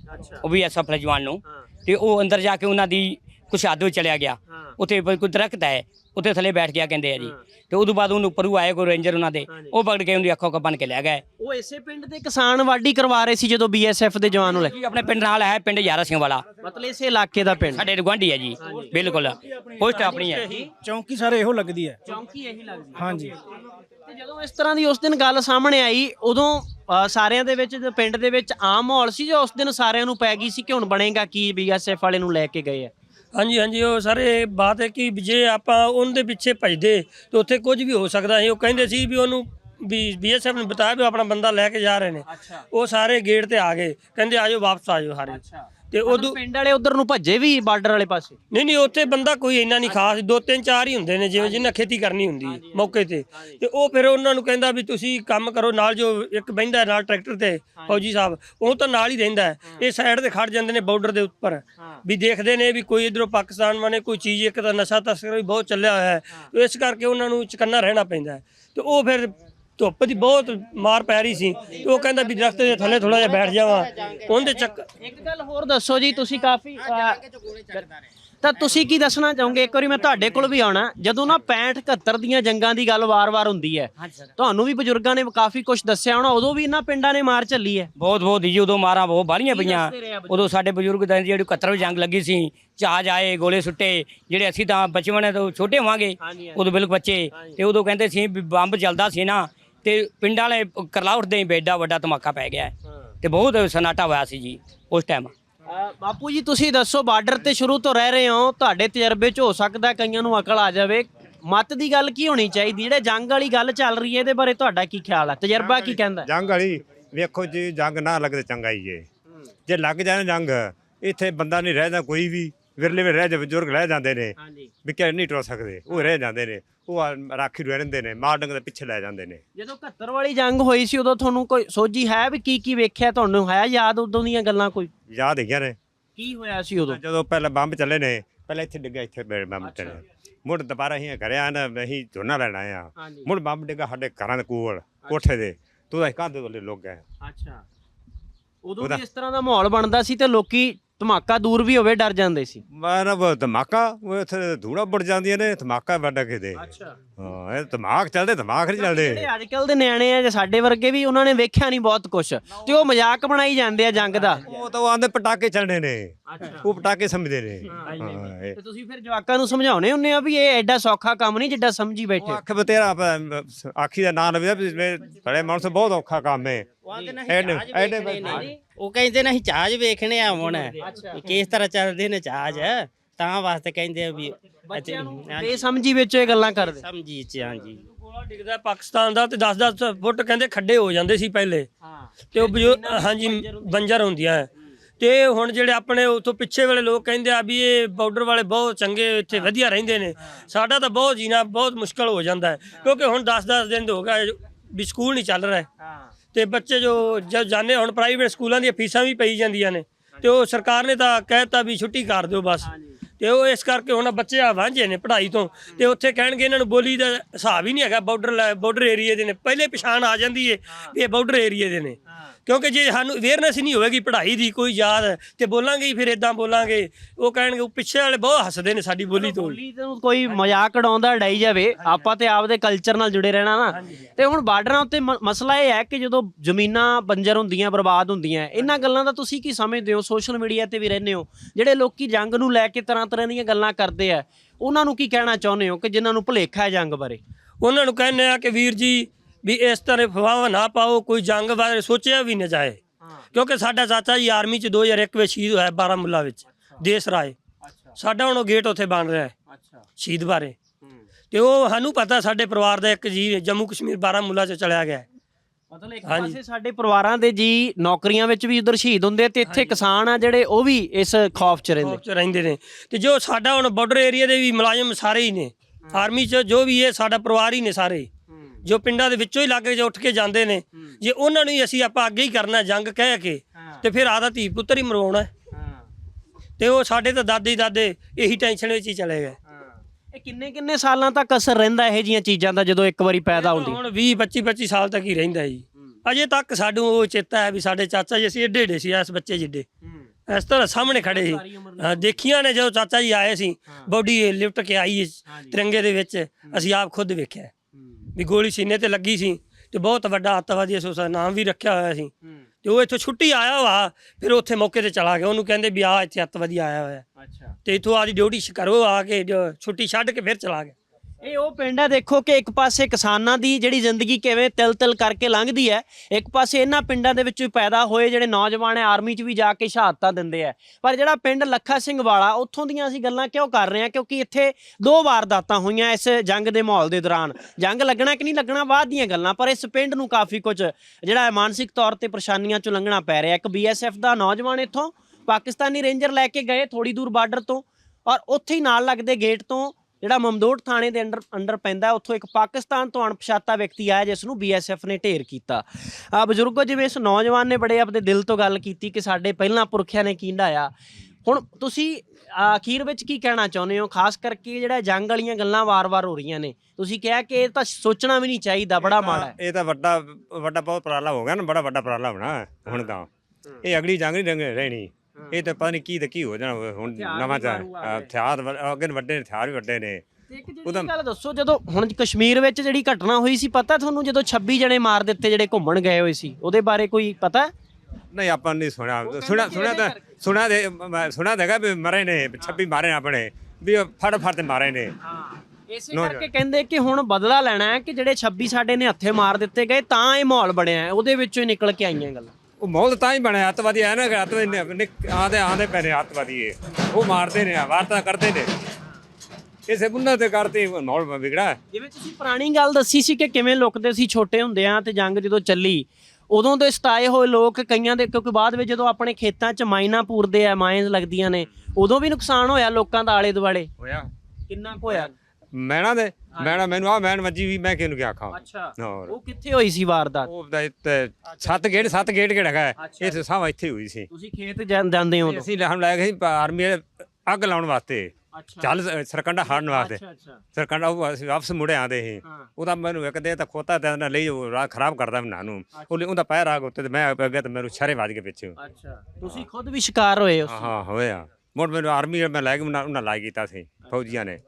ਉਹ ਵੀ ਐਸਐਫ ਜਵਾਨ ਨੂੰ। ਤੇ ਉਹ ਅੰਦਰ ਜਾ ਕੇ ਉਹਨਾਂ ਦੀ ਕੁਛ ਹੱਦ ਵਿੱਚ ਚਲਿਆ ਗਿਆ। ਉੱਥੇ ਕੋਈ ਦਰਖਤ ਹੈ। ਉੱਥੇ ਥੱਲੇ ਬੈਠ ਗਿਆ ਕਹਿੰਦੇ ਆ ਜੀ। ਤੇ ਉਦੋਂ ਬਾਅਦ ਉਹਨੂੰ ਉੱਪਰੋਂ ਆਏ ਕੋਈ ਰੇਂਜਰ ਉਹਨਾਂ ਦੇ। ਉਹ ਪਕੜ ਕੇ ਉਹਦੀ ਅੱਖੋਂ ਕੱਪਨ ਕੇ ਲੈ ਗਏ। ਉਹ ਇਸੇ ਪਿੰਡ ਦੇ ਕਿਸਾਨ ਵਾਢੀ ਕਰਵਾ ਰਹੇ ਸੀ ਜਦੋਂ ਬੀਐਸਐਫ ਦੇ ਜਵਾਨ ਨੂੰ ਲੈ ਜੀ ਆਪਣੇ ਪਿੰਡ ਨਾਲ ਹੈ ਪਿੰਡ ਯਾਰਾ ਸਿੰਘ ਵਾਲਾ। ਮਤਲਬ ਇਸੇ ਇਲਾਕੇ ਦਾ ਪਿੰਡ। ਸਾਡੇ ਗਵਾਂਢੀ ਹੈ ਜੀ। ਬਿਲਕੁਲ। ਪੋਸਟ ਆਪਣੀ ਹੈ ਚੌਂਕੀ ਸਾਰੇ ਇਹੋ ਲੱਗਦੀ ਹੈ। ਚੌਂਕੀ ਇਹੀ ਲੱਗਦੀ ਹਾਂਜੀ। ਤੇ ਜਦੋਂ ਇਸ ਤਰ੍ਹਾਂ ਦੀ ਉਸ ਦਿਨ ਗੱਲ ਸਾਹਮਣੇ ਆਈ ਉਦੋਂ ਸਾਰਿਆਂ ਦੇ ਵਿੱਚ ਜੋ ਪਿੰਡ ਦੇ ਵਿੱਚ ਆਮ ਮਾਹੌਲ ਸੀ ਜੋ ਉਸ ਦਿਨ ਸਾਰਿਆਂ ਨੂੰ ਪੈ ਗਈ ਸੀ ਕਿ ਹੁਣ ਬਣੇਗਾ ਕੀ ਬੀਐਸਐਫ ਵਾਲੇ ਨੂੰ ਲੈ ਕੇ ਗਏ ਆ? ਹਾਂਜੀ ਹਾਂਜੀ ਉਹ ਸਾਰੇ ਬਾਤ ਹੈ ਕਿ ਜੇ ਆਪਾਂ ਉਹਦੇ ਪਿੱਛੇ ਭਜਦੇ ਤਾਂ ਉੱਥੇ ਕੁਝ ਵੀ ਹੋ ਸਕਦਾ ਸੀ। ਉਹ ਕਹਿੰਦੇ ਸੀ ਵੀ ਉਹਨੂੰ ਵੀ ਬੀਐਸਐਫ ਨੇ ਬਤਾਇਆ ਵੀ ਆਪਣਾ ਬੰਦਾ ਲੈ ਕੇ ਜਾ ਰਹੇ ਨੇ। ਉਹ ਸਾਰੇ ਗੇਟ ਤੇ ਆ ਗਏ। ਕਹਿੰਦੇ ਆਜੋ ਵਾਪਸ ਆਜੋ ਸਾਰੇ। ਤੇ ਉਦੋਂ ਪਿੰਡ ਵਾਲੇ ਉਧਰ ਨੂੰ ਭੱਜੇ ਵੀ ਬਾਰਡਰ ਵਾਲੇ ਪਾਸੇ? ਨਹੀਂ ਨਹੀਂ ਉੱਥੇ ਬੰਦਾ ਕੋਈ ਇੰਨਾ ਨਹੀਂ ਖਾਸ ਦੋ ਤਿੰਨ ਚਾਰ ਹੀ ਹੁੰਦੇ ਨੇ ਜਿਵੇਂ ਜਿੰਨਾ ਖੇਤੀ ਕਰਨੀ ਹੁੰਦੀ ਹੈ ਮੌਕੇ ਤੇ। ਤੇ ਉਹ ਫਿਰ ਉਹਨਾਂ ਨੂੰ ਕਹਿੰਦਾ ਵੀ ਤੁਸੀਂ ਕੰਮ ਕਰੋ ਨਾਲ ਜੋ ਇੱਕ ਬਹਿੰਦਾ ਨਾਲ ਟਰੈਕਟਰ ਤੇ ਫੌਜੀ ਸਾਹਿਬ ਉਹ ਤਾਂ ਨਾਲ ਹੀ ਰਹਿੰਦਾ ਇਹ ਸਾਈਡ ਤੇ ਖੜ ਜਾਂਦੇ ਨੇ ਬਾਰਡਰ ਦੇ ਉੱਪਰ। ਵੀ ਦੇਖਦੇ ਨੇ ਵੀ ਕੋਈ ਇਧਰੋਂ ਪਾਕਿਸਤਾਨ ਮਾਨੇ ਕੋਈ ਚੀਜ਼ ਇੱਕ ਤਾਂ ਨਸ਼ਾ ਤਸਕਰ ਵੀ ਬਹੁਤ ਚੱਲਿਆ ਹੋਇਆ ਹੈ। ਇਸ ਕਰਕੇ ਉਹਨਾਂ ਨੂੰ ਚਕੰਨਾ ਰਹਿਣਾ ਪੈਂਦਾ ਤੇ ਉਹ ਫਿਰ ਧੁੱਪ ਦੀ ਬਹੁਤ ਮਾਰ ਪੈ ਰਹੀ ਸੀ ਤੇ ਉਹ ਕਹਿੰਦਾ ਵੀ ਦਰਖਤ ਦੇ ਥੱਲੇ ਥੋੜਾ ਜਿਹਾ ਬੈਠ ਜਾਵਾਂ। ਉਹਦੇ ਚੱਕ ਇੱਕ ਗੱਲ ਹੋਰ ਦੱਸੋ ਜੀ ਤੁਸੀਂ ਕਾਫੀ ਤਾਂ ਤੁਸੀਂ ਕੀ ਦੱਸਣਾ ਚਾਹੋਗੇ? ਇੱਕ ਵਾਰੀ ਮੈਂ ਤੁਹਾਡੇ ਕੋਲ ਵੀ ਆਉਣਾ। ਜਦੋਂ ਨਾ 65 71 ਦੀਆਂ ਜੰਗਾਂ ਦੀ ਗੱਲ ਵਾਰ-ਵਾਰ ਹੁੰਦੀ ਹੈ ਤੁਹਾਨੂੰ ਵੀ ਬਜ਼ੁਰਗਾਂ ਨੇ ਕਾਫੀ ਕੁਝ ਦੱਸਿਆ ਹੋਣਾ। ਉਦੋਂ ਵੀ ਇਹਨਾਂ ਪਿੰਡਾਂ ਨੇ ਮਾਰ ਚੱਲੀ ਹੈ। ਬਹੁਤ ਬਹੁਤ ਜੀ ਉਦੋਂ ਮਾਰਾਂ ਬਹੁਤ ਬਾਹਲੀਆਂ ਪਈਆਂ। ਉਦੋਂ ਸਾਡੇ ਬਜ਼ੁਰਗ ਦਾ ਜਿਹੜੀ 71 ਵਿੱਚ ਜੰਗ ਲੱਗੀ ਸੀ ਜਹਾਜ਼ ਆਏ ਗੋਲੇ ਸੁੱਟੇ। ਜਿਹੜੇ ਅਸੀਂ ਤਾਂ ਬਚਪਨ ਹੈ ਤੋਂ ਛੋਟੇ ਹੋਵਾਂਗੇ ਉਦੋਂ ਬਿਲਕੁਲ ਬੱਚੇ। ਤੇ ਉਦੋਂ ਕਹਿੰਦੇ ਸੀ ਬੰਬ ਚੱਲਦਾ ਸੀ ਨਾ। ਤੇ ਪਿੰਡਾਂ ਵਾਲੇ ਕਰਲਾ ਉੱਠਦੇ ਹੀ ਬੇਡਾ ਵੱਡਾ ਧਮਾਕਾ ਪੈ ਗਿਆ। ਤੇ ਬਹੁਤ ਸਨਾਟਾ ਹੋਇਆ ਸੀ ਜੀ ਉਸ ਟਾਈਮ ਅ, ਬਾਪੂ ਜੀ ਤੁਸੀਂ ਦੱਸੋ ਬਾਰਡਰ ਤੇ ਸ਼ੁਰੂ ਤੋਂ ਰਹਿ ਰਹੇ ਹੋ ਤੁਹਾਡੇ ਤਜਰਬੇ 'ਚ ਹੋ ਸਕਦਾ ਕਈਆਂ ਨੂੰ ਅਕਲ ਆ ਜਾਵੇ। ਮਤ ਦੀ ਗੱਲ ਕੀ ਹੋਣੀ ਚਾਹੀਦੀ? ਜਿਹੜੇ ਜੰਗ ਵਾਲੀ ਗੱਲ ਚੱਲ ਰਹੀ ਹੈ ਇਹਦੇ ਬਾਰੇ ਤੁਹਾਡਾ ਕੀ ਖਿਆਲ ਹੈ ਤਜਰਬਾ ਕੀ ਕਹਿੰਦਾ? ਹੈ? ਜੰਗ ਵਾਲੀ ਵੇਖੋ ਜੀ ਜੰਗ ਨਾ ਲੱਗਦੇ ਚੰਗਾ ਹੀ ਏ। ਜੇ ਲੱਗ ਜਾਏ ਨਾ ਜੰਗ ਇੱਥੇ ਬੰਦਾ ਨਹੀਂ ਰਹਿਦਾ ਕੋਈ ਵੀ। ਵਿਰਲੇ ਵਿੱਚ ਰਹਿ ਜਾ ਬਜ਼ੁਰਗ ਰਹਿ ਜਾਂਦੇ ਨੇ। ਹਾਂਜੀ। ਵੀ ਕਿ ਨਹੀਂ ਟੋ ਸਕਦੇ ਉਹ ਰਹਿ ਜਾਂਦੇ ਨੇ ਉਹ ਆ ਰਾਖੀ ਨੂੰ ਰਹਿੰਦੇ ਨੇ ਮਾਰ ਡੰਗ ਦੇ ਪਿੱਛੇ ਲੈ ਜਾਂਦੇ ਨੇ। ਜਦੋਂ 71 ਵਾਲੀ ਜੰਗ ਹੋਈ ਸੀ ਉਦੋਂ ਤੁਹਾਨੂੰ ਕੋਈ ਸੋਝੀ ਹੈ ਵੀ ਕੀ ਕੀ ਵੇਖਿਆ ਤੁਹਾਨੂੰ? ਹੈ ਯਾਦ ਉਦੋਂ ਦੀਆਂ ਗੱਲਾਂ ਕੋਈ? ਯਾਦ ਹੈਗੀਆਂ ਨੇ। ਕੀ ਹੋਇਆ ਸੀ ਉਦੋਂ? ਜਦੋਂ ਪਹਿਲਾਂ ਬੰਬ ਚੱਲੇ ਨੇ ਪਹਿਲਾਂ ਇੱਥੇ ਡਿੱਗਾ ਇੱਥੇ ਮੇਰੇ ਬੰਬ ਚੱਲੇ ਮੁੜ ਦੁਬਾਰਾ ਅਸੀਂ ਘਰੇ ਆ ਨਾ ਅਸੀਂ ਝੋਨਾ ਲੈਣ ਆਏ ਆ। ਹਾਂਜੀ। ਮੁੜ ਬੰਬ ਡਿੱਗਾ ਸਾਡੇ ਘਰਾਂ ਦੇ ਕੋਲ ਕੋਠੇ ਦੇ। ਤੂੰ ਤਾਂ ਕਾਹਦੇ ਵੱਲੇ ਲੋਕ ਗਏ ਅੱਛਾ। ਉਦੋਂ ਉਹਦਾ- ਵੀ ਇਸ ਤਰ੍ਹਾਂ ਦਾ ਮਾਹੌਲ ਬਣਦਾ ਸੀ ਤੇ ਲੋਕੀ ਧਮਾਕਾ ਦੂਰ ਵੀ ਹੋਵੇ ਡਰ ਜਾਂਦੇ ਸੀ। ਮਾਰਾ ਉਹ ਧਮਾਕਾ ਉਹ ਇੱਥੇ ਧੂੜਾ ਬੁੜ ਜਾਂਦੀਆਂ ਨੇ ਧਮਾਕਾ ਵੱਡਾ ਕਿਤੇ ਅੱਛਾ। ਹਾਂ ਇਹ ਧਮਾਕ ਚੱਲਦੇ ਧਮਾਕ ਨਹੀਂ ਚੱਲਦੇ। ਜਿਹੜੇ ਅੱਜ ਕੱਲ ਦੇ ਨਿਆਣੇ ਆ ਜਾਂ ਸਾਡੇ ਵਰਗੇ ਵੀ ਉਹਨਾਂ ਨੇ ਵੇਖਿਆ ਨਹੀਂ ਬਹੁਤ ਕੁਝ ਤੇ ਉਹ ਮਜ਼ਾਕ ਬਣਾਈ ਜਾਂਦੇ ਆ ਜੰਗ ਦਾ। ਉਹ ਤਾਂ ਆਂਦੇ ਪਟਾਕੇ ਚੱਲਣੇ ਨੇ। ਉਹ ਪਟਾਕੇ ਸਮਝਦੇ ਨੇ। ਹਾਂ ਇਹ- ਤੇ ਤੁਸੀਂ ਫਿਰ ਜਵਾਕਾਂ ਨੂੰ ਸਮਝਾਉਣੇ ਹੁੰਨੇ ਆ ਵੀ ਇਹ ਐਡਾ ਸੌਖਾ ਕੰਮ ਨਹੀਂ ਜਿੱਡਾ ਸਮਝੀ ਉਹ ਬੈਠੇ ਅੱਖ ਬਤੇਰਾ ਆਖੀ ਦਾ ਨਾਂ ਲਵੇ ਵੀ ਬੜੇ ਮਨੁੱਖ ਬਹੁਤ ਔਖਾ ਕੰਮ ਹੈ ਐਡੇ ਐਡੇ ਉਹ ਕਹਿੰਦੇ ਨੇ ਅਸੀਂ ਜਹਾਜ਼ ਵੇਖਣੇ ਆ ਹੁਣ। ਕਿਸ ਤਰ੍ਹਾਂ ਚੱਲਦੇ ਨੇ ਜਹਾਜ਼ ਤਾਂ ਵਾਸਤੇ ਕਹਿੰਦੇ ਵੀ ਬੱਚਿਆਂ ਨੂੰ ਬੇਸਮਝੀ ਵਿੱਚ ਇਹ ਗੱਲਾਂ ਕਰਦੇ। ਸਮਝੀ ਚ ਹਾਂਜੀ ਗੋਲਾ ਡਿੱਗਦਾ ਪਾਕਿਸਤਾਨ ਦਾ ਤੇ 10-10 ਫੁੱਟ ਕਹਿੰਦੇ ਖੱਡੇ ਹੋ ਜਾਂਦੇ ਸੀ ਪਹਿਲੇ। ਹਾਂ। ਤੇ ਉਹ ਹਾਂਜੀ ਬੰਜਰ ਹੁੰਦੀਆਂ। ਤੇ ਹੁਣ ਜਿਹੜੇ ਆਪਣੇ ਉਥੋਂ ਪਿੱਛੇ ਵਾਲੇ ਲੋਕ ਕਹਿੰਦੇ ਆ ਵੀ ਇਹ ਬਾਰਡਰ ਵਾਲੇ ਬਹੁਤ ਚੰਗੇ ਇੱਥੇ ਵਧੀਆ ਰਹਿੰਦੇ ਨੇ। ਸਾਡਾ ਤਾਂ ਬਹੁਤ ਜੀਣਾ ਬਹੁਤ ਮੁਸ਼ਕਲ ਹੋ ਜਾਂਦਾ ਹੈ। ਕਿਉਂਕਿ ਹੁਣ 10-10 ਦਿਨ ਹੋ ਗਏ ਵੀ ਸਕੂਲ ਨਹੀਂ ਚੱਲ ਰਿਹਾ। ਹਾਂ। ਤੇ ਬੱਚੇ ਜੋ ਜਦ ਜਾਂਦੇ ਹੁਣ ਪ੍ਰਾਈਵੇਟ ਸਕੂਲਾਂ ਦੀਆਂ ਫੀਸਾਂ ਵੀ ਪਈ ਜਾਂਦੀਆਂ ਨੇ। ਤੇ ਉਹ ਸਰਕਾਰ ਨੇ ਤਾਂ ਕਹਿਤਾ ਵੀ ਛੁੱਟੀ ਕਰ ਦਿਓ ਬਸ। ਤੇ ਉਹ ਇਸ ਕਰਕੇ ਹੁਣ ਬੱਚੇ ਆ ਵਾਂਝੇ ਨੇ ਪੜ੍ਹਾਈ ਤੋਂ। ਤੇ ਉੱਥੇ ਕਹਿਣਗੇ ਇਹਨਾਂ ਨੂੰ ਬੋਲੀ ਦਾ ਹਿਸਾਬ ਹੀ ਨਹੀਂ ਹੈਗਾ ਬਾਰਡਰ ਬਾਰਡਰ ਏਰੀਏ ਦੇ ਨੇ। ਪਹਿਲੇ ਪਛਾਣ ਆ ਜਾਂਦੀ ਏ ਵੀ ਇਹ ਬਾਰਡਰ ਏਰੀਏ ਦੇ ਨੇ। ਕਿਉਂਕਿ ਜੇ ਸਾਨੂੰ ਅਵੇਅਰਨੈਸ ਹੀ ਨਹੀਂ ਹੋਵੇਗੀ ਪੜ੍ਹਾਈ ਦੀ ਕੋਈ ਯਾਦ ਤੇ ਬੋਲਾਂਗੇ ਹੀ ਫਿਰ ਇਦਾਂ ਬੋਲਾਂਗੇ। ਉਹ ਕਹਿਣਗੇ ਉਹ ਪਿੱਛੇ ਵਾਲੇ ਬਹੁਤ ਹੱਸਦੇ ਨੇ ਸਾਡੀ ਬੋਲੀ ਤੋਂ। ਬੋਲੀ ਤੋਂ ਕੋਈ ਮਜ਼ਾਕ ਉਡਾਉਂਦਾ ਡਾਈ ਜਾਵੇ ਆਪਾਂ ਤੇ ਆਪਦੇ ਕਲਚਰ ਨਾਲ ਜੁੜੇ ਰਹਿਣਾ ਨਾ। ਤੇ ਹੁਣ ਬਾਰਡਰਾਂ ਉੱਤੇ ਮਸਲਾ ਇਹ ਹੈ ਕਿ ਜਦੋਂ ਜ਼ਮੀਨਾਂ ਬੰਜਰ ਹੁੰਦੀਆਂ ਬਰਬਾਦ ਹੁੰਦੀਆਂ ਇਹਨਾਂ ਗੱਲਾਂ ਦਾ ਤੁਸੀਂ ਕੀ ਸਮਝਦੇ ਹੋ? ਸੋਸ਼ਲ ਮੀਡੀਆ ਤੇ ਵੀ ਰਹਿੰਦੇ ਹੋ। ਜਿਹੜੇ ਲੋਕੀ ਜੰਗ ਨੂੰ ਲੈ ਕੇ ਤਰ੍ਹਾਂ ਤਰ੍ਹਾਂ ਦੀਆਂ ਗੱਲਾਂ ਕਰਦੇ ਆ ਉਹਨਾਂ ਨੂੰ ਕੀ ਕਹਿਣਾ ਚਾਹੁੰਦੇ ਹੋ ਕਿ ਜਿਨ੍ਹਾਂ ਨੂੰ ਭੁਲੇਖਾ ਹੈ ਜੰਗ ਬਾਰੇ? ਉਹਨਾਂ ਨੂੰ ਕਹਿੰਦੇ ਆ ਕਿ ਵੀਰ ਜੀ ਵੀ ਇਸ ਤਰ੍ਹਾਂ ਫਵਾਵਾ ਨਾ ਪਾਓ ਕੋਈ ਜੰਗ ਬਾਰੇ ਸੋਚਿਆ ਵੀ ਨਾ ਜਾਏ। ਕਿਉਂਕਿ ਸਾਡਾ ਚਾਚਾ ਜੀ ਆਰਮੀ ਚ 2001 ਵਿੱਚ ਸ਼ਹੀਦ ਹੋਇਆ ਬਾਰਾਮੁੱਲਾ ਵਿੱਚ ਦੇਸ ਰਾਏ। ਸਾਡਾ ਹੁਣ ਉਹ ਗੇਟ ਉੱਥੇ ਬਣ ਰਿਹਾ ਹੈ ਸ਼ਹੀਦ ਬਾਰੇ। ਤੇ ਉਹ ਸਾਨੂੰ ਪਤਾ ਸਾਡੇ ਪਰਿਵਾਰ ਦਾ ਇੱਕ ਜੀ ਜੰਮੂ ਕਸ਼ਮੀਰ ਬਾਰਾਮੁੱਲਾ ਚ ਚਲਿਆ ਗਿਆ। ਮਤਲਬ ਇੱਕ। ਪਾਸੇ ਸਾਡੇ ਪਰਿਵਾਰਾਂ ਦੇ ਜੀ ਨੌਕਰੀਆਂ ਵਿੱਚ ਵੀ ਉਧਰ ਸ਼ਹੀਦ ਹੁੰਦੇ ਤੇ ਇੱਥੇ ਕਿਸਾਨ ਆ ਜਿਹੜੇ ਉਹ ਵੀ ਇਸ ਖੌਫ 'ਚ ਰਹਿੰਦੇ। ਖੌਫ ਚ ਰਹਿੰਦੇ ਨੇ। ਤੇ ਜੋ ਸਾਡਾ ਹੁਣ ਬਾਰਡਰ ਏਰੀਆ ਦੇ ਵੀ ਮੁਲਾਜ਼ਮ ਸਾਰੇ ਹੀ ਨੇ। ਆਰਮੀ ਚ ਜੋ ਵੀ ਹੈ ਸਾਡਾ ਪਰਿਵਾਰ ਹੀ ਨੇ ਸਾਰੇ। ਜੋ ਪਿੰਡਾਂ ਦੇ ਵਿੱਚੋਂ ਹੀ ਲੱਗ ਕੇ ਉੱਠ ਕੇ ਜਾਂਦੇ ਨੇ ਜੇ ਉਹਨਾਂ ਨੂੰ ਹੀ ਅਸੀਂ ਆਪਾਂ ਅੱਗੇ ਹੀ ਕਰਨਾ ਜੰਗ ਕਹਿ ਕੇ ਤੇ ਫਿਰ ਆਦਾ ਧੀ ਪੁੱਤਰ ਹੀ ਮਰਵਾਉਣਾ ਹੈ। ਤੇ ਉਹ ਸਾਡੇ ਤਾਂ ਦਾਦੇ ਦਾਦੇ ਇਹੀ ਟੈਨਸ਼ਨ ਵਿੱਚ ਹੀ ਚਲੇ ਗਏ। ਇਹ ਕਿੰਨੇ ਕਿੰਨੇ ਸਾਲਾਂ ਤੱਕ ਅਸਰ ਰਹਿੰਦਾ ਇਹ ਜੀਆਂ ਚੀਜ਼ਾਂ ਦਾ ਜਦੋਂ ਇੱਕ ਵਾਰੀ ਪੈਦਾ ਹੁੰਦੀ? ਹੁਣ 20 25 25 ਸਾਲ ਤੱਕ ਹੀ ਰਹਿੰਦਾ ਜੀ। ਅਜੇ ਤੱਕ ਸਾਨੂੰ ਉਹ ਚੇਤਾ ਹੈ ਵੀ ਸਾਡੇ ਚਾਚਾ ਜੀ ਅਸੀਂ ਏਡੇ ਏਡੇ ਸੀ ਇਸ ਬੱਚੇ ਜਿੱਡੇ। ਇਸ ਤਰ੍ਹਾਂ ਸਾਹਮਣੇ ਖੜੇ ਸੀ। ਦੇਖੀਆਂ ਨੇ ਜਦੋਂ ਚਾਚਾ ਜੀ ਆਏ ਸੀ ਬੋਡੀ ਲਿਫਟ ਕੇ ਆਈ ਤਿਰੰਗੇ ਦੇ ਵਿੱਚ ਅਸੀਂ ਆਪ ਖੁਦ ਵੇਖਿਆ। ਵੀ ਗੋਲੀ ਸੀਨੇ ਤੇ ਲੱਗੀ ਸੀ ਤੇ ਬਹੁਤ ਵੱਡਾ ਅੱਤਵਾਦੀ ਦਾ ਨਾਮ ਵੀ ਰੱਖਿਆ ਹੋਇਆ ਸੀ। ਤੇ ਉਹ ਇੱਥੋਂ ਛੁੱਟੀ ਆਇਆ ਵਾ ਫਿਰ ਉੱਥੇ ਮੌਕੇ ਤੇ ਚਲਾ ਗਿਆ। ਉਹਨੂੰ ਕਹਿੰਦੇ ਵੀ ਆ ਇੱਥੇ ਅੱਤਵਾਦੀ ਆਇਆ ਹੋਇਆ। ਅੱਛਾ। ਤੇ ਇੱਥੋਂ ਆਦੀ ਡਿਊਟੀ ਕਰੋ ਆ ਕੇ ਛੁੱਟੀ ਛੱਡ ਕੇ ਫਿਰ ਚਲਾ ਗਿਆ। ਇਹ ਉਹ ਪਿੰਡ ਹੈ ਦੇਖੋ ਕਿ ਇੱਕ ਪਾਸੇ ਕਿਸਾਨਾਂ ਦੀ ਜਿਹੜੀ ਜ਼ਿੰਦਗੀ ਕਿਵੇਂ ਤਿਲ-ਤਿਲ ਕਰਕੇ ਲੰਘਦੀ ਹੈ, ਇੱਕ ਪਾਸੇ ਇਹਨਾਂ ਪਿੰਡਾਂ ਦੇ ਵਿੱਚ ਪੈਦਾ ਹੋਏ ਜਿਹੜੇ ਨੌਜਵਾਨ ਹੈ, ਆਰਮੀ 'ਚ ਵੀ ਜਾ ਕੇ ਸ਼ਹਾਦਤਾਂ ਦਿੰਦੇ ਆ ਪਰ ਜਿਹੜਾ ਪਿੰਡ ਲੱਖਾ ਸਿੰਘ ਵਾਲਾ, ਉੱਥੋਂ ਦੀਆਂ ਅਸੀਂ ਗੱਲਾਂ ਕਿਉਂ ਕਰ ਰਹੇ ਹਾਂ? ਕਿਉਂਕਿ ਇੱਥੇ ਦੋ ਵਾਰਦਾਤਾਂ ਹੋਈਆਂ ਇਸ ਜੰਗ ਦੇ ਮਾਹੌਲ ਦੇ ਦੌਰਾਨ। ਜੰਗ ਲੱਗਣਾ ਕਿ ਨਹੀਂ ਲੱਗਣਾ, ਬਾਅਦ ਦੀਆਂ ਗੱਲਾਂ, ਪਰ ਇਸ ਪਿੰਡ ਨੂੰ ਕਾਫੀ ਕੁਝ ਜਿਹੜਾ ਮਾਨਸਿਕ ਤੌਰ ਤੇ ਪਰੇਸ਼ਾਨੀਆਂ 'ਚੋਂ ਲੰਘਣਾ ਪੈ ਰਿਹਾ ਇੱਕ ਬੀਐਸਐਫ ਦਾ ਨੌਜਵਾਨ ਇੱਥੋਂ ਪਾਕਿਸਤਾਨੀ ਰੇਂਜਰ ਲੈ ਕੇ ਗਏ ਥੋੜੀ ਦੂਰ ਬਾਰਡਰ ਤੋਂ ਔਰ ਉੱਥੇ ਹੀ ਨਾਲ ਲੱਗਦੇ ਗੇਟ ਤੋਂ ਜਿਹੜਾ ਮਮਦੋਟ ਥਾਣੇ ਦੇ ਅੰਡਰ ਅੰਡਰ ਪੈਂਦਾ, ਉੱਥੋਂ ਇੱਕ ਪਾਕਿਸਤਾਨ ਤੋਂ ਅਣਪਛਾਤਾ ਵਿਅਕਤੀ ਆਇਆ, ਜਿਸ ਨੂੰ ਬੀਐਸਐਫ ਨੇ ਢੇਰ ਕੀਤਾ। ਆ ਬਜ਼ੁਰਗੋ, ਜਿਵੇਂ ਇਸ ਨੌਜਵਾਨ ਨੇ ਬੜੇ ਆਪਣੇ ਦਿਲ ਤੋਂ ਗੱਲ ਕੀਤੀ ਕਿ ਸਾਡੇ ਪਹਿਲਾਂ ਪੁਰਖਿਆਂ ਨੇ ਕੀ ਢਾਇਆ ਹੁਣ ਤੁਸੀਂ ਅਖੀਰ ਵਿੱਚ ਕੀ ਕਹਿਣਾ ਚਾਹੁੰਦੇ ਹੋ? ਖਾਸ ਕਰਕੇ ਜਿਹੜਾ ਜੰਗ ਵਾਲੀਆਂ ਗੱਲਾਂ ਵਾਰ-ਵਾਰ ਹੋ ਰਹੀਆਂ ਨੇ। ਤੁਸੀਂ ਕਿਹਾ ਕਿ ਇਹ ਤਾਂ ਸੋਚਣਾ ਵੀ ਨਹੀਂ ਚਾਹੀਦਾ, ਬੜਾ ਮਾੜਾ ਹੈ। ਇਹ ਤਾਂ ਵੱਡਾ ਵੱਡਾ ਬਹੁਤ ਪ੍ਰਾਲਾ ਹੋ ਗਿਆ ਨਾ, ਬੜਾ ਵੱਡਾ ਪ੍ਰਾਲਾ ਹੋਣਾ ਹੁਣ ਤਾਂ। ਇਹ ਅਗਲੀ ਜੰਗ ਨਹੀਂ ਰਹਿਣੀ। ਇਹ ਤਾਂ ਪਤਾ ਨਹੀਂ ਕੀ ਤੇ ਕੀ ਹੋ ਜਾਣਾ ਹੁਣ ਨਵਾਂ ਤਾਂ। ਹਥਿਆਰ ਵ- ਅੱਗੇ ਵੱਡੇ ਹਥਿਆਰ ਵੀ ਵੱਡੇ ਨੇ। ਉਹਦਾ- ਗੱਲ ਦੱਸੋ ਜਦੋਂ ਹੁਣ ਕਸ਼ਮੀਰ ਵਿੱਚ ਜਿਹੜੀ ਘਟਨਾ ਹੋਈ ਸੀ ਪਤਾ ਤੁਹਾਨੂੰ ਜਦੋਂ 26 ਜਣੇ ਮਾਰ ਦਿੱਤੇ ਜਿਹੜੇ ਘੁੰਮਣ ਗਏ ਹੋਏ ਸੀ ਉਹਦੇ ਬਾਰੇ ਕੋਈ ਪਤਾ? ਨਹੀਂ ਆਪਾਂ ਨਹੀਂ ਸੁਣਿਆ। ਸੁਣਿਆ ਸੁਣਿਆ ਤਾਂ ਸੁਣਿਆ ਦੇ ਮੈਂ ਸੁਣਿਆ ਦੇਗਾ ਵੀ ਮਰੇ ਨੇ 26 ਮਾਰੇ ਨੇ ਆਪਣੇ ਵੀ ਉਹ ਫੜ ਫੜ ਤੇ ਮਾਰੇ ਨੇ। ਇਸੇ। ਕਰਕੇ ਕਹਿੰਦੇ ਕਿ ਹੁਣ ਬਦਲਾ ਲੈਣਾ ਹੈ ਕਿ ਜਿਹੜੇ 26 ਸਾਡੇ ਨੇ ਹੱਥੇ ਮਾਰ ਦਿੱਤੇ ਗਏ ਤਾਂ ਇਹ ਮਾਹੌਲ ਬਣਿਆ ਹੈ ਉਹਦੇ ਵਿੱਚੋਂ ਹੀ ਨਿਕਲ ਕੇ ਆਈਆਂ ਗੱਲਾਂ। ਉਹ ਮੌਤ ਤਾਂ ਹੀ ਬਣਿਆ ਅੱਤਵਾਦੀ ਹੈ ਨਾ ਅੱਤਵਾਦੀ ਆਦੇ ਆਦੇ ਪਏ ਨੇ ਅੱਤਵਾਦੀ ਇਹ। ਉਹ ਮਾਰਦੇ ਨੇ ਵਾਰਤਾ ਕਰਦੇ ਨੇ। ਇਸੇ ਬੁੰਨਾ ਤੇ ਕਰਤੇ ਮੌਲ ਵਿਗੜਾ। ਜਿਵੇਂ ਤੁਸੀਂ ਪੁਰਾਣੀ ਗੱਲ ਦੱਸੀ ਸੀ ਕਿ ਕਿਵੇਂ ਲੁਕਦੇ ਸੀ ਛੋਟੇ ਹੁੰਦੇ ਆ ਤੇ ਜੰਗ ਜਦੋਂ ਚੱਲੀ ਉਦੋਂ ਦੇ ਸਤਾਏ ਹੋਏ ਲੋਕ ਕਈਆਂ ਦੇ ਕਿਉਂਕਿ ਬਾਅਦ ਵਿੱਚ ਜਦੋਂ ਆਪਣੇ ਖੇਤਾਂ 'ਚ ਮਾਈਨਾਂ ਪੂਰਦੇ ਆ ਮਾਈਨਸ ਲੱਗਦੀਆਂ ਨੇ ਉਦੋਂ ਵੀ ਨੁਕਸਾਨ ਹੋਇਆ ਲੋਕਾਂ ਦਾ ਆਲੇ ਦੁਆਲੇ ਹੋਇਆ। ਕਿੰਨਾ ਕੁ ਹੋਇਆ? ਮੈਣਾ ਦੇ ਮੈਣਾ ਮੈਨੂੰ ਆ ਮੈਣ ਵੱਜੀ ਵੀ ਮੈਂ ਕਿਹਨੂੰ ਕਿਹਾ ਆਖਾਂ ਅੱਛਾ। ਹੋਰ। ਉਹ ਕਿੱਥੇ ਹੋਈ ਸੀ ਵਾਰਦਾਤ? ਉਹ ਦਾ ਇੱਥੇ ਸੱਤ ਗੇਟ ਸੱਤ ਗੇਟ ਕਿਹੜਾ ਹੈਗਾ? ਇਹ ਸਭ ਇੱਥੇ ਹੋਈ ਸੀ। ਤੁਸੀਂ ਖੇਤ ਜਾਂ- ਜਾਂਦੇ ਹੋ ਉਦੋਂ? ਅਸੀਂ ਲੈਣ ਲੈ ਗਏ ਸੀ ਆਰਮੀ ਵਾਲੇ ਅੱਗ ਲਾਉਣ ਵਾਸਤੇ। ਅੱਛਾ। ਚੱਲ ਸ- ਸਰਕੰਡਾ ਹਾਰਨ ਵਾਸਤੇ। ਅੱਛਾ ਅੱਛਾ। ਸਰਕੰਡਾ ਉਹ ਅਸੀਂ ਵਾਪਸ ਮੁੜੇ ਆਂਦੇ ਸੀ। ਹਾਂ। ਉਹਦਾ ਮੈਨੂੰ ਇੱਕ ਦੇ ਤਾਂ ਖੋਤਾ ਤੇ ਨਾ ਲਈ ਉਹ ਰਾਹ ਖਰਾਬ ਕਰਦਾ ਮੈਂ ਨੂੰ ਉਹ ਉਹਦਾ ਪੈਰ ਆ ਗਿਆ ਉੱਤੇ ਤੇ ਮੈਂ ਅੱਗੇ ਤੇ ਮੈਨੂੰ ਛਰੇ ਵੱਜ ਕੇ ਪਿੱਛੇ। ਅੱਛਾ। ਤੁਸੀਂ ਖੁਦ ਵੀ ਸ਼ਿਕਾਰ ਹੋਏ ਉਸ ਹਾਂ ਹਾਂ ਹੋਇਆ। ਮੁੜ ਮੈਨੂੰ ਆਰਮੀ ਮੈਂ ਲੈ ਕੇ ਉਹਨਾਂ ਉਹਨਾਂ ਲਾਇ ਕੀਤਾ ਸੀ ਫੌਜੀਆਂ ਨੇ।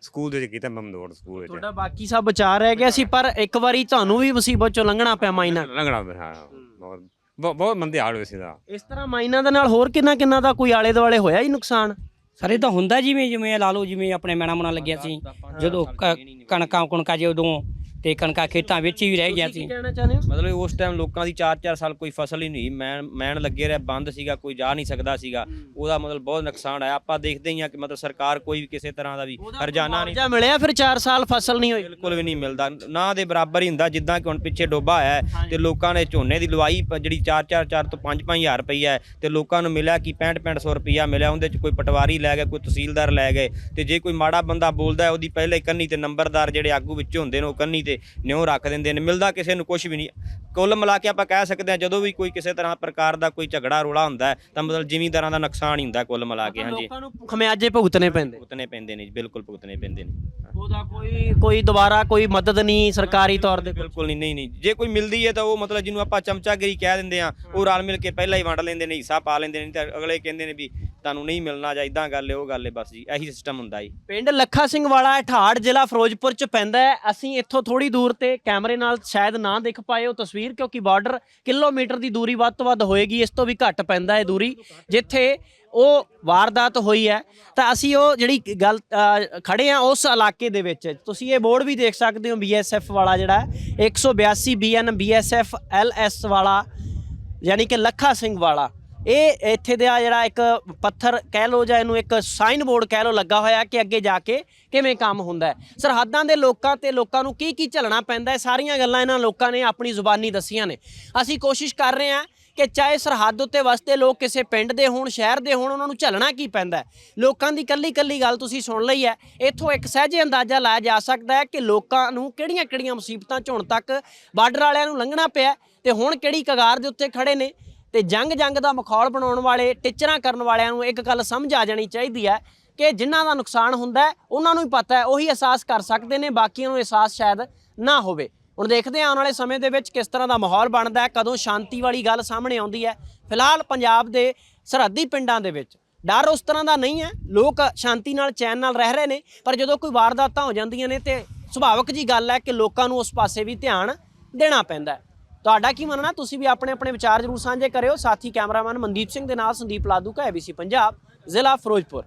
ਸਕੂਲ ਦੇ ਵਿੱਚ ਕੀਤਾ ਮਮਦੋੜ ਸਕੂਲ ਵਿੱਚ। ਤੁਹਾਡਾ ਬਾਕੀ ਸਭ ਬਚਾ ਰਹਿ ਗਿਆ ਸੀ ਪਰ ਇੱਕ ਵਾਰੀ ਤੁਹਾਨੂੰ ਵੀ ਮੁਸੀਬਤ ਚੋਂ ਲੰਘਣਾ ਪਿਆ ਮਾਈਨਾ। ਲੰਘਣਾ ਹਾਂ। ਬਹੁਤ ਬਹੁਤ- ਬਹੁਤ ਮੰਦੇ ਹਾਲ ਹੋਏ ਸੀ ਦਾ ਇਸ ਤਰ੍ਹਾਂ ਮਾਈਨਾ ਦੇ ਨਾਲ ਹੋਰ ਕਿੰਨਾ ਕਿੰਨਾ ਦਾ ਕੋਈ ਆਲੇ ਦੁਆਲੇ ਹੋਇਆ ਹੀ ਨੁਕਸਾਨ? ਸਰ ਇਹ ਤਾਂ ਹੁੰਦਾ ਜਿਵੇਂ ਜਿਵੇਂ ਇਹ ਲਾ ਲਓ ਜਿਵੇਂ ਆਪਣੇ ਮੈਣਾ ਮਣਾ ਲੱਗਿਆ ਸੀ। ਜਦੋਂ ਕ- ਕਣਕਾਂ ਕੁਣਕਾਂ ਜਦੋਂ ਤੇ ਕਣਕਾਂ ਖੇਤਾਂ ਵਿੱਚ ਹੀ ਰਹਿ ਗਿਆ ਸੀ। ਕੀ ਕਹਿਣਾ ਚਾਹੁੰਦੇ ਹੋ? ਮਤਲਬ ਉਸ ਟਾਈਮ ਲੋਕਾਂ ਦੀ 4-4 ਸਾਲ ਕੋਈ ਫਸਲ ਹੀ ਨਹੀਂ ਮੈਨ ਮੈਨ ਲੱਗੇ ਰਿਹਾ ਬੰਦ ਸੀਗਾ ਕੋਈ ਜਾ ਨਹੀਂ ਸਕਦਾ ਸੀਗਾ। ਉਹਦਾ ਮਤਲਬ ਬਹੁਤ ਨੁਕਸਾਨ ਆਇਆ। ਆਪਾਂ ਦੇਖਦੇ ਹੀ ਆ ਕਿ ਮਤਲਬ ਸਰਕਾਰ ਕੋਈ ਵੀ ਕਿਸੇ ਤਰ੍ਹਾਂ ਦਾ ਵੀ ਹਰਜਾਨਾ ਨਹੀਂ ਮੁਆਵਜ਼ਾ ਮਿਲਿਆ ਫਿਰ 4 ਸਾਲ ਫਸਲ ਨਹੀਂ ਹੋਈ। ਬਿਲਕੁਲ ਵੀ ਨਹੀਂ ਮਿਲਦਾ। ਨਾ ਦੇ ਬਰਾਬਰ ਹੀ ਹੁੰਦਾ ਜਿੱਦਾਂ ਕਿ ਹੁਣ ਪਿੱਛੇ ਡੋਬਾ ਆਇਆ ਹੈ ਤੇ ਲੋਕਾਂ ਨੇ ਝੋਨੇ ਦੀ ਲਵਾਈ ਜਿਹੜੀ 4-4 4 ਤੋਂ 5-5 ਹਜ਼ਾਰ ਰੁਪਈਆ ਹੈ ਤੇ ਲੋਕਾਂ ਨੂੰ ਮਿਲਿਆ ਕਿ 65-6500 ਰੁਪਈਆ ਮਿਲਿਆ ਉਹਦੇ ਚ ਕੋਈ ਪਟਵਾਰੀ ਲੈ ਗਏ ਕੋਈ ਤਹਿਸੀਲਦਾਰ ਲੈ ਗਏ ਤੇ ਜੇ ਕੋਈ ਮਾੜਾ ਬੰਦਾ ਬੋਲਦਾ ਉਹਦੀ ਪਹਿਲੇ ਕੰਨੀ ਤੇ ਨੰਬਰਦਾਰ ਜਿਹੜੇ ਆਗੂ ਵਿੱਚ ਹੁੰਦੇ ਨੇ ਉਹ ਕੰਨੀ ਤੇ ਨਿਉ ਰੱਖ ਦਿੰਦੇ ਨੇ ਮਿਲਦਾ ਕਿਸੇ ਨੂੰ ਕੁਝ ਵੀ ਨਹੀਂ। ਕੁੱਲ ਮਿਲਾ ਕੇ ਆਪਾਂ ਕਹਿ ਸਕਦੇ ਹਾਂ ਜਦੋਂ ਵੀ ਕੋਈ ਕਿਸੇ ਤਰ੍ਹਾਂ ਪ੍ਰਕਾਰ ਦਾ ਕੋਈ ਝਗੜਾ ਰੋਲਾ ਹੁੰਦਾ ਤਾਂ ਮਤਲਬ ਜ਼ਿਮੀਂਦਾਰਾਂ ਦਾ ਨੁਕਸਾਨ ਹੀ ਹੁੰਦਾ ਕੁੱਲ ਮਿਲਾ ਕੇ ਹਾਂਜੀ। ਲੋਕਾਂ ਨੂੰ ਖਮਿਆਜੇ ਭੁਗਤਣੇ ਪੈਂਦੇ। ਭੁਗਤਣੇ ਪੈਂਦੇ ਨੇ ਜੀ, ਬਿਲਕੁਲ ਭੁਗਤਣੇ ਪੈਂਦੇ ਨੇ। ਉਹਦਾ ਕੋਈ ਕੋਈ ਦੁਬਾਰਾ ਕੋਈ ਮਦਦ ਨਹੀਂ ਸਰਕਾਰੀ ਤੌਰ ਤੇ ਬਿਲਕੁਲ ਨਹੀਂ ਨਹੀਂ ਨਹੀਂ। ਜੇ ਕੋਈ ਮਿਲਦੀ ਹੈ ਤਾਂ ਉਹ ਮਤਲਬ ਜਿਹਨੂੰ ਆਪਾਂ ਚਮਚਾਗਰੀ ਕਹਿ ਦਿੰਦੇ ਆ ਉਹ ਰਲ ਮਿਲ ਕੇ ਪਹਿਲਾਂ ਹੀ ਵੰਡ ਲੈਂਦੇ ਨੇ ਹਿੱਸਾ ਪਾ ਲੈਂਦੇ ਨੇ ਤੇ ਅਗਲੇ ਕਹਿੰਦੇ ਨੇ ਵੀ ਤੁਹਾਨੂੰ ਨਹੀਂ ਮਿਲਣਾ ਜਾਂ ਇਦਾਂ ਗੱਲ ਹੈ ਉਹ ਗੱਲ ਹੈ ਬਸ ਜੀ ਇਹੀ ਸਿਸਟਮ ਹੁੰਦਾ ਜੀ। ਪਿੰਡ ਲੱਖਾ ਸਿੰਘ ਵਾਲਾ ਠਾੜ ਜ਼ਿਲ੍ਹਾ ਫਿਰੋਜ਼ਪੁਰ ਚ ਪੈਂਦਾ ਹੈ। ਅਸੀਂ ਇੱਥੋਂ ਥੋੜੀ ਦੂਰ ਤੇ ਕੈਮਰੇ ਨਾਲ ਸ਼ਾਇਦ ਨਾ ਦਿਖ ਪਾਏ ਉਹ ਤਸਵੀਰ ਕਿਉਂਕਿ ਬਾਰਡਰ ਕਿਲੋਮੀਟਰ ਦੀ ਦੂਰੀ ਵੱਧ ਤੋਂ ਵੱਧ ਹੋਏਗੀ ਇਸ ਤੋਂ ਵੀ ਘੱਟ ਪੈਂਦਾ ਹੈ ਦੂਰੀ ਜਿੱਥੇ ਉਹ ਵਾਰਦਾਤ ਹੋਈ ਹੈ ਤਾਂ ਅਸੀਂ ਉਹ ਜਿਹੜੀ ਗੱਲ ਅ, ਖੜੇ ਆ ਉਸ ਇਲਾਕੇ ਦੇ ਵਿੱਚ। ਤੁਸੀਂ ਇਹ ਬੋਰਡ ਵੀ ਦੇਖ ਸਕਦੇ ਹੋ ਬੀਐਸਐਫ ਵਾਲਾ ਜਿਹੜਾ ਹੈ 182 ਬੀਐਨ ਬੀਐਸਐਫ ਐਲਐਸ ਵਾਲਾ ਯਾਨੀ ਕਿ ਲੱਖਾ ਸਿੰਘ ਵਾਲਾ। ਇਹ ਇੱਥੇ ਦਾ ਜਿਹੜਾ ਇੱਕ ਪੱਥਰ ਕਹਿ ਲੋ ਜਾਂ ਇਹਨੂੰ ਇੱਕ ਸਾਈਨ ਬੋਰਡ ਕਹਿ ਲੋ ਲੱਗਾ ਹੋਇਆ ਕਿ ਅੱਗੇ ਜਾ ਕੇ ਕਿਵੇਂ ਕੰਮ ਹੁੰਦਾ ਹੈ। ਸਰਹੱਦਾਂ ਦੇ ਲੋਕਾਂ ਤੇ ਲੋਕਾਂ ਨੂੰ ਕੀ ਕੀ ਝੱਲਣਾ ਪੈਂਦਾ ਹੈ ਸਾਰੀਆਂ ਗੱਲਾਂ ਇਹਨਾਂ ਲੋਕਾਂ ਨੇ ਆਪਣੀ ਜ਼ੁਬਾਨੀ ਦੱਸੀਆਂ ਨੇ। ਅਸੀਂ ਕੋਸ਼ਿਸ਼ ਕਰ ਰਹੇ ਹਾਂ ਕਿ ਚਾਹੇ ਸਰਹੱਦ ਉੱਤੇ ਵਸਦੇ ਲੋਕ ਕਿਸੇ ਪਿੰਡ ਦੇ ਹੋਣ, ਸ਼ਹਿਰ ਦੇ ਹੋਣ, ਉਹਨਾਂ ਨੂੰ ਝੱਲਣਾ ਕੀ ਪੈਂਦਾ ਲੋਕਾਂ ਦੀ ਕੱਲੀ ਕੱਲੀ ਗੱਲ ਤੁਸੀਂ ਸੁਣ ਲਈ ਹੈ। ਇੱਥੋਂ ਇੱਕ ਸਹਿਜੇ ਅੰਦਾਜ਼ਾ ਲਾਇਆ ਜਾ ਸਕਦਾ ਹੈ ਕਿ ਲੋਕਾਂ ਨੂੰ ਕਿਹੜੀਆਂ-ਕਿਹੜੀਆਂ ਮੁਸੀਬਤਾਂ ਝੋਣ ਤੱਕ ਬਾਰਡਰ ਵਾਲਿਆਂ ਨੂੰ ਲੰਘਣਾ ਪਿਆ ਤੇ ਹੁਣ ਕਿਹੜੀ ਕਗਾਰ ਦੇ ਉੱਤੇ ਖੜੇ ਨੇ? ਤੇ ਜੰਗ ਜੰਗ ਦਾ ਮਖੌਲ ਬਣਾਉਣ ਵਾਲੇ, ਟਿਚਰਾਂ ਕਰਨ ਵਾਲਿਆਂ ਨੂੰ ਇੱਕ ਗੱਲ ਸਮਝ ਆ ਜਾਣੀ ਚਾਹੀਦੀ ਹੈ ਕਿ ਜਿਨ੍ਹਾਂ ਦਾ ਨੁਕਸਾਨ ਹੁੰਦਾ ਉਹਨਾਂ ਨੂੰ ਹੀ ਪਤਾ ਹੈ, ਉਹੀ ਅਹਿਸਾਸ ਕਰ ਸਕਦੇ ਨੇ, ਬਾਕੀਆਂ ਨੂੰ ਅਹਿਸਾਸ ਸ਼ਾਇਦ ਨਾ ਹੋਵੇ। ਹੁਣ ਦੇਖਦੇ ਹਾਂ ਆਉਣ ਵਾਲੇ ਸਮੇਂ ਦੇ ਵਿੱਚ ਕਿਸ ਤਰ੍ਹਾਂ ਦਾ ਮਾਹੌਲ ਬਣਦਾ ਹੈ, ਕਦੋਂ ਸ਼ਾਂਤੀ ਵਾਲੀ ਗੱਲ ਸਾਹਮਣੇ ਆਉਂਦੀ ਹੈ। ਫਿਲਹਾਲ ਪੰਜਾਬ ਦੇ ਸਰਹੱਦੀ ਪਿੰਡਾਂ ਦੇ ਵਿੱਚ ਡਰ ਉਸ ਤਰ੍ਹਾਂ ਦਾ ਨਹੀਂ ਹੈ, ਲੋਕ ਸ਼ਾਂਤੀ ਨਾਲ, ਚੈਨ ਨਾਲ ਰਹਿ ਰਹੇ ਨੇ, ਪਰ ਜਦੋਂ ਕੋਈ ਵਾਰਦਾਤਾਂ ਹੋ ਜਾਂਦੀਆਂ ਨੇ ਤੇ ਸੁਭਾਵਕ ਜੀ ਗੱਲ ਹੈ ਕਿ ਲੋਕਾਂ ਨੂੰ ਉਸ ਪਾਸੇ ਵੀ ਧਿਆਨ ਦੇਣਾ ਪੈਂਦਾ ਹੈ। ਤੁਹਾਡਾ ਕੀ ਮੰਨਣਾ? ਤੁਸੀਂ ਵੀ ਆਪਣੇ ਆਪਣੇ ਵਿਚਾਰ ਜ਼ਰੂਰ ਸਾਂਝੇ ਕਰਿਓ। ਸਾਥੀ ਕੈਮਰਾਮੈਨ ਮਨਦੀਪ ਸਿੰਘ ਦੇ ਨਾਲ ਸੰਦੀਪ ਲਾਦੂ ਕਾ ABC ਪੰਜਾਬ, ਜ਼ਿਲ੍ਹਾ ਫਿਰੋਜ਼ਪੁਰ।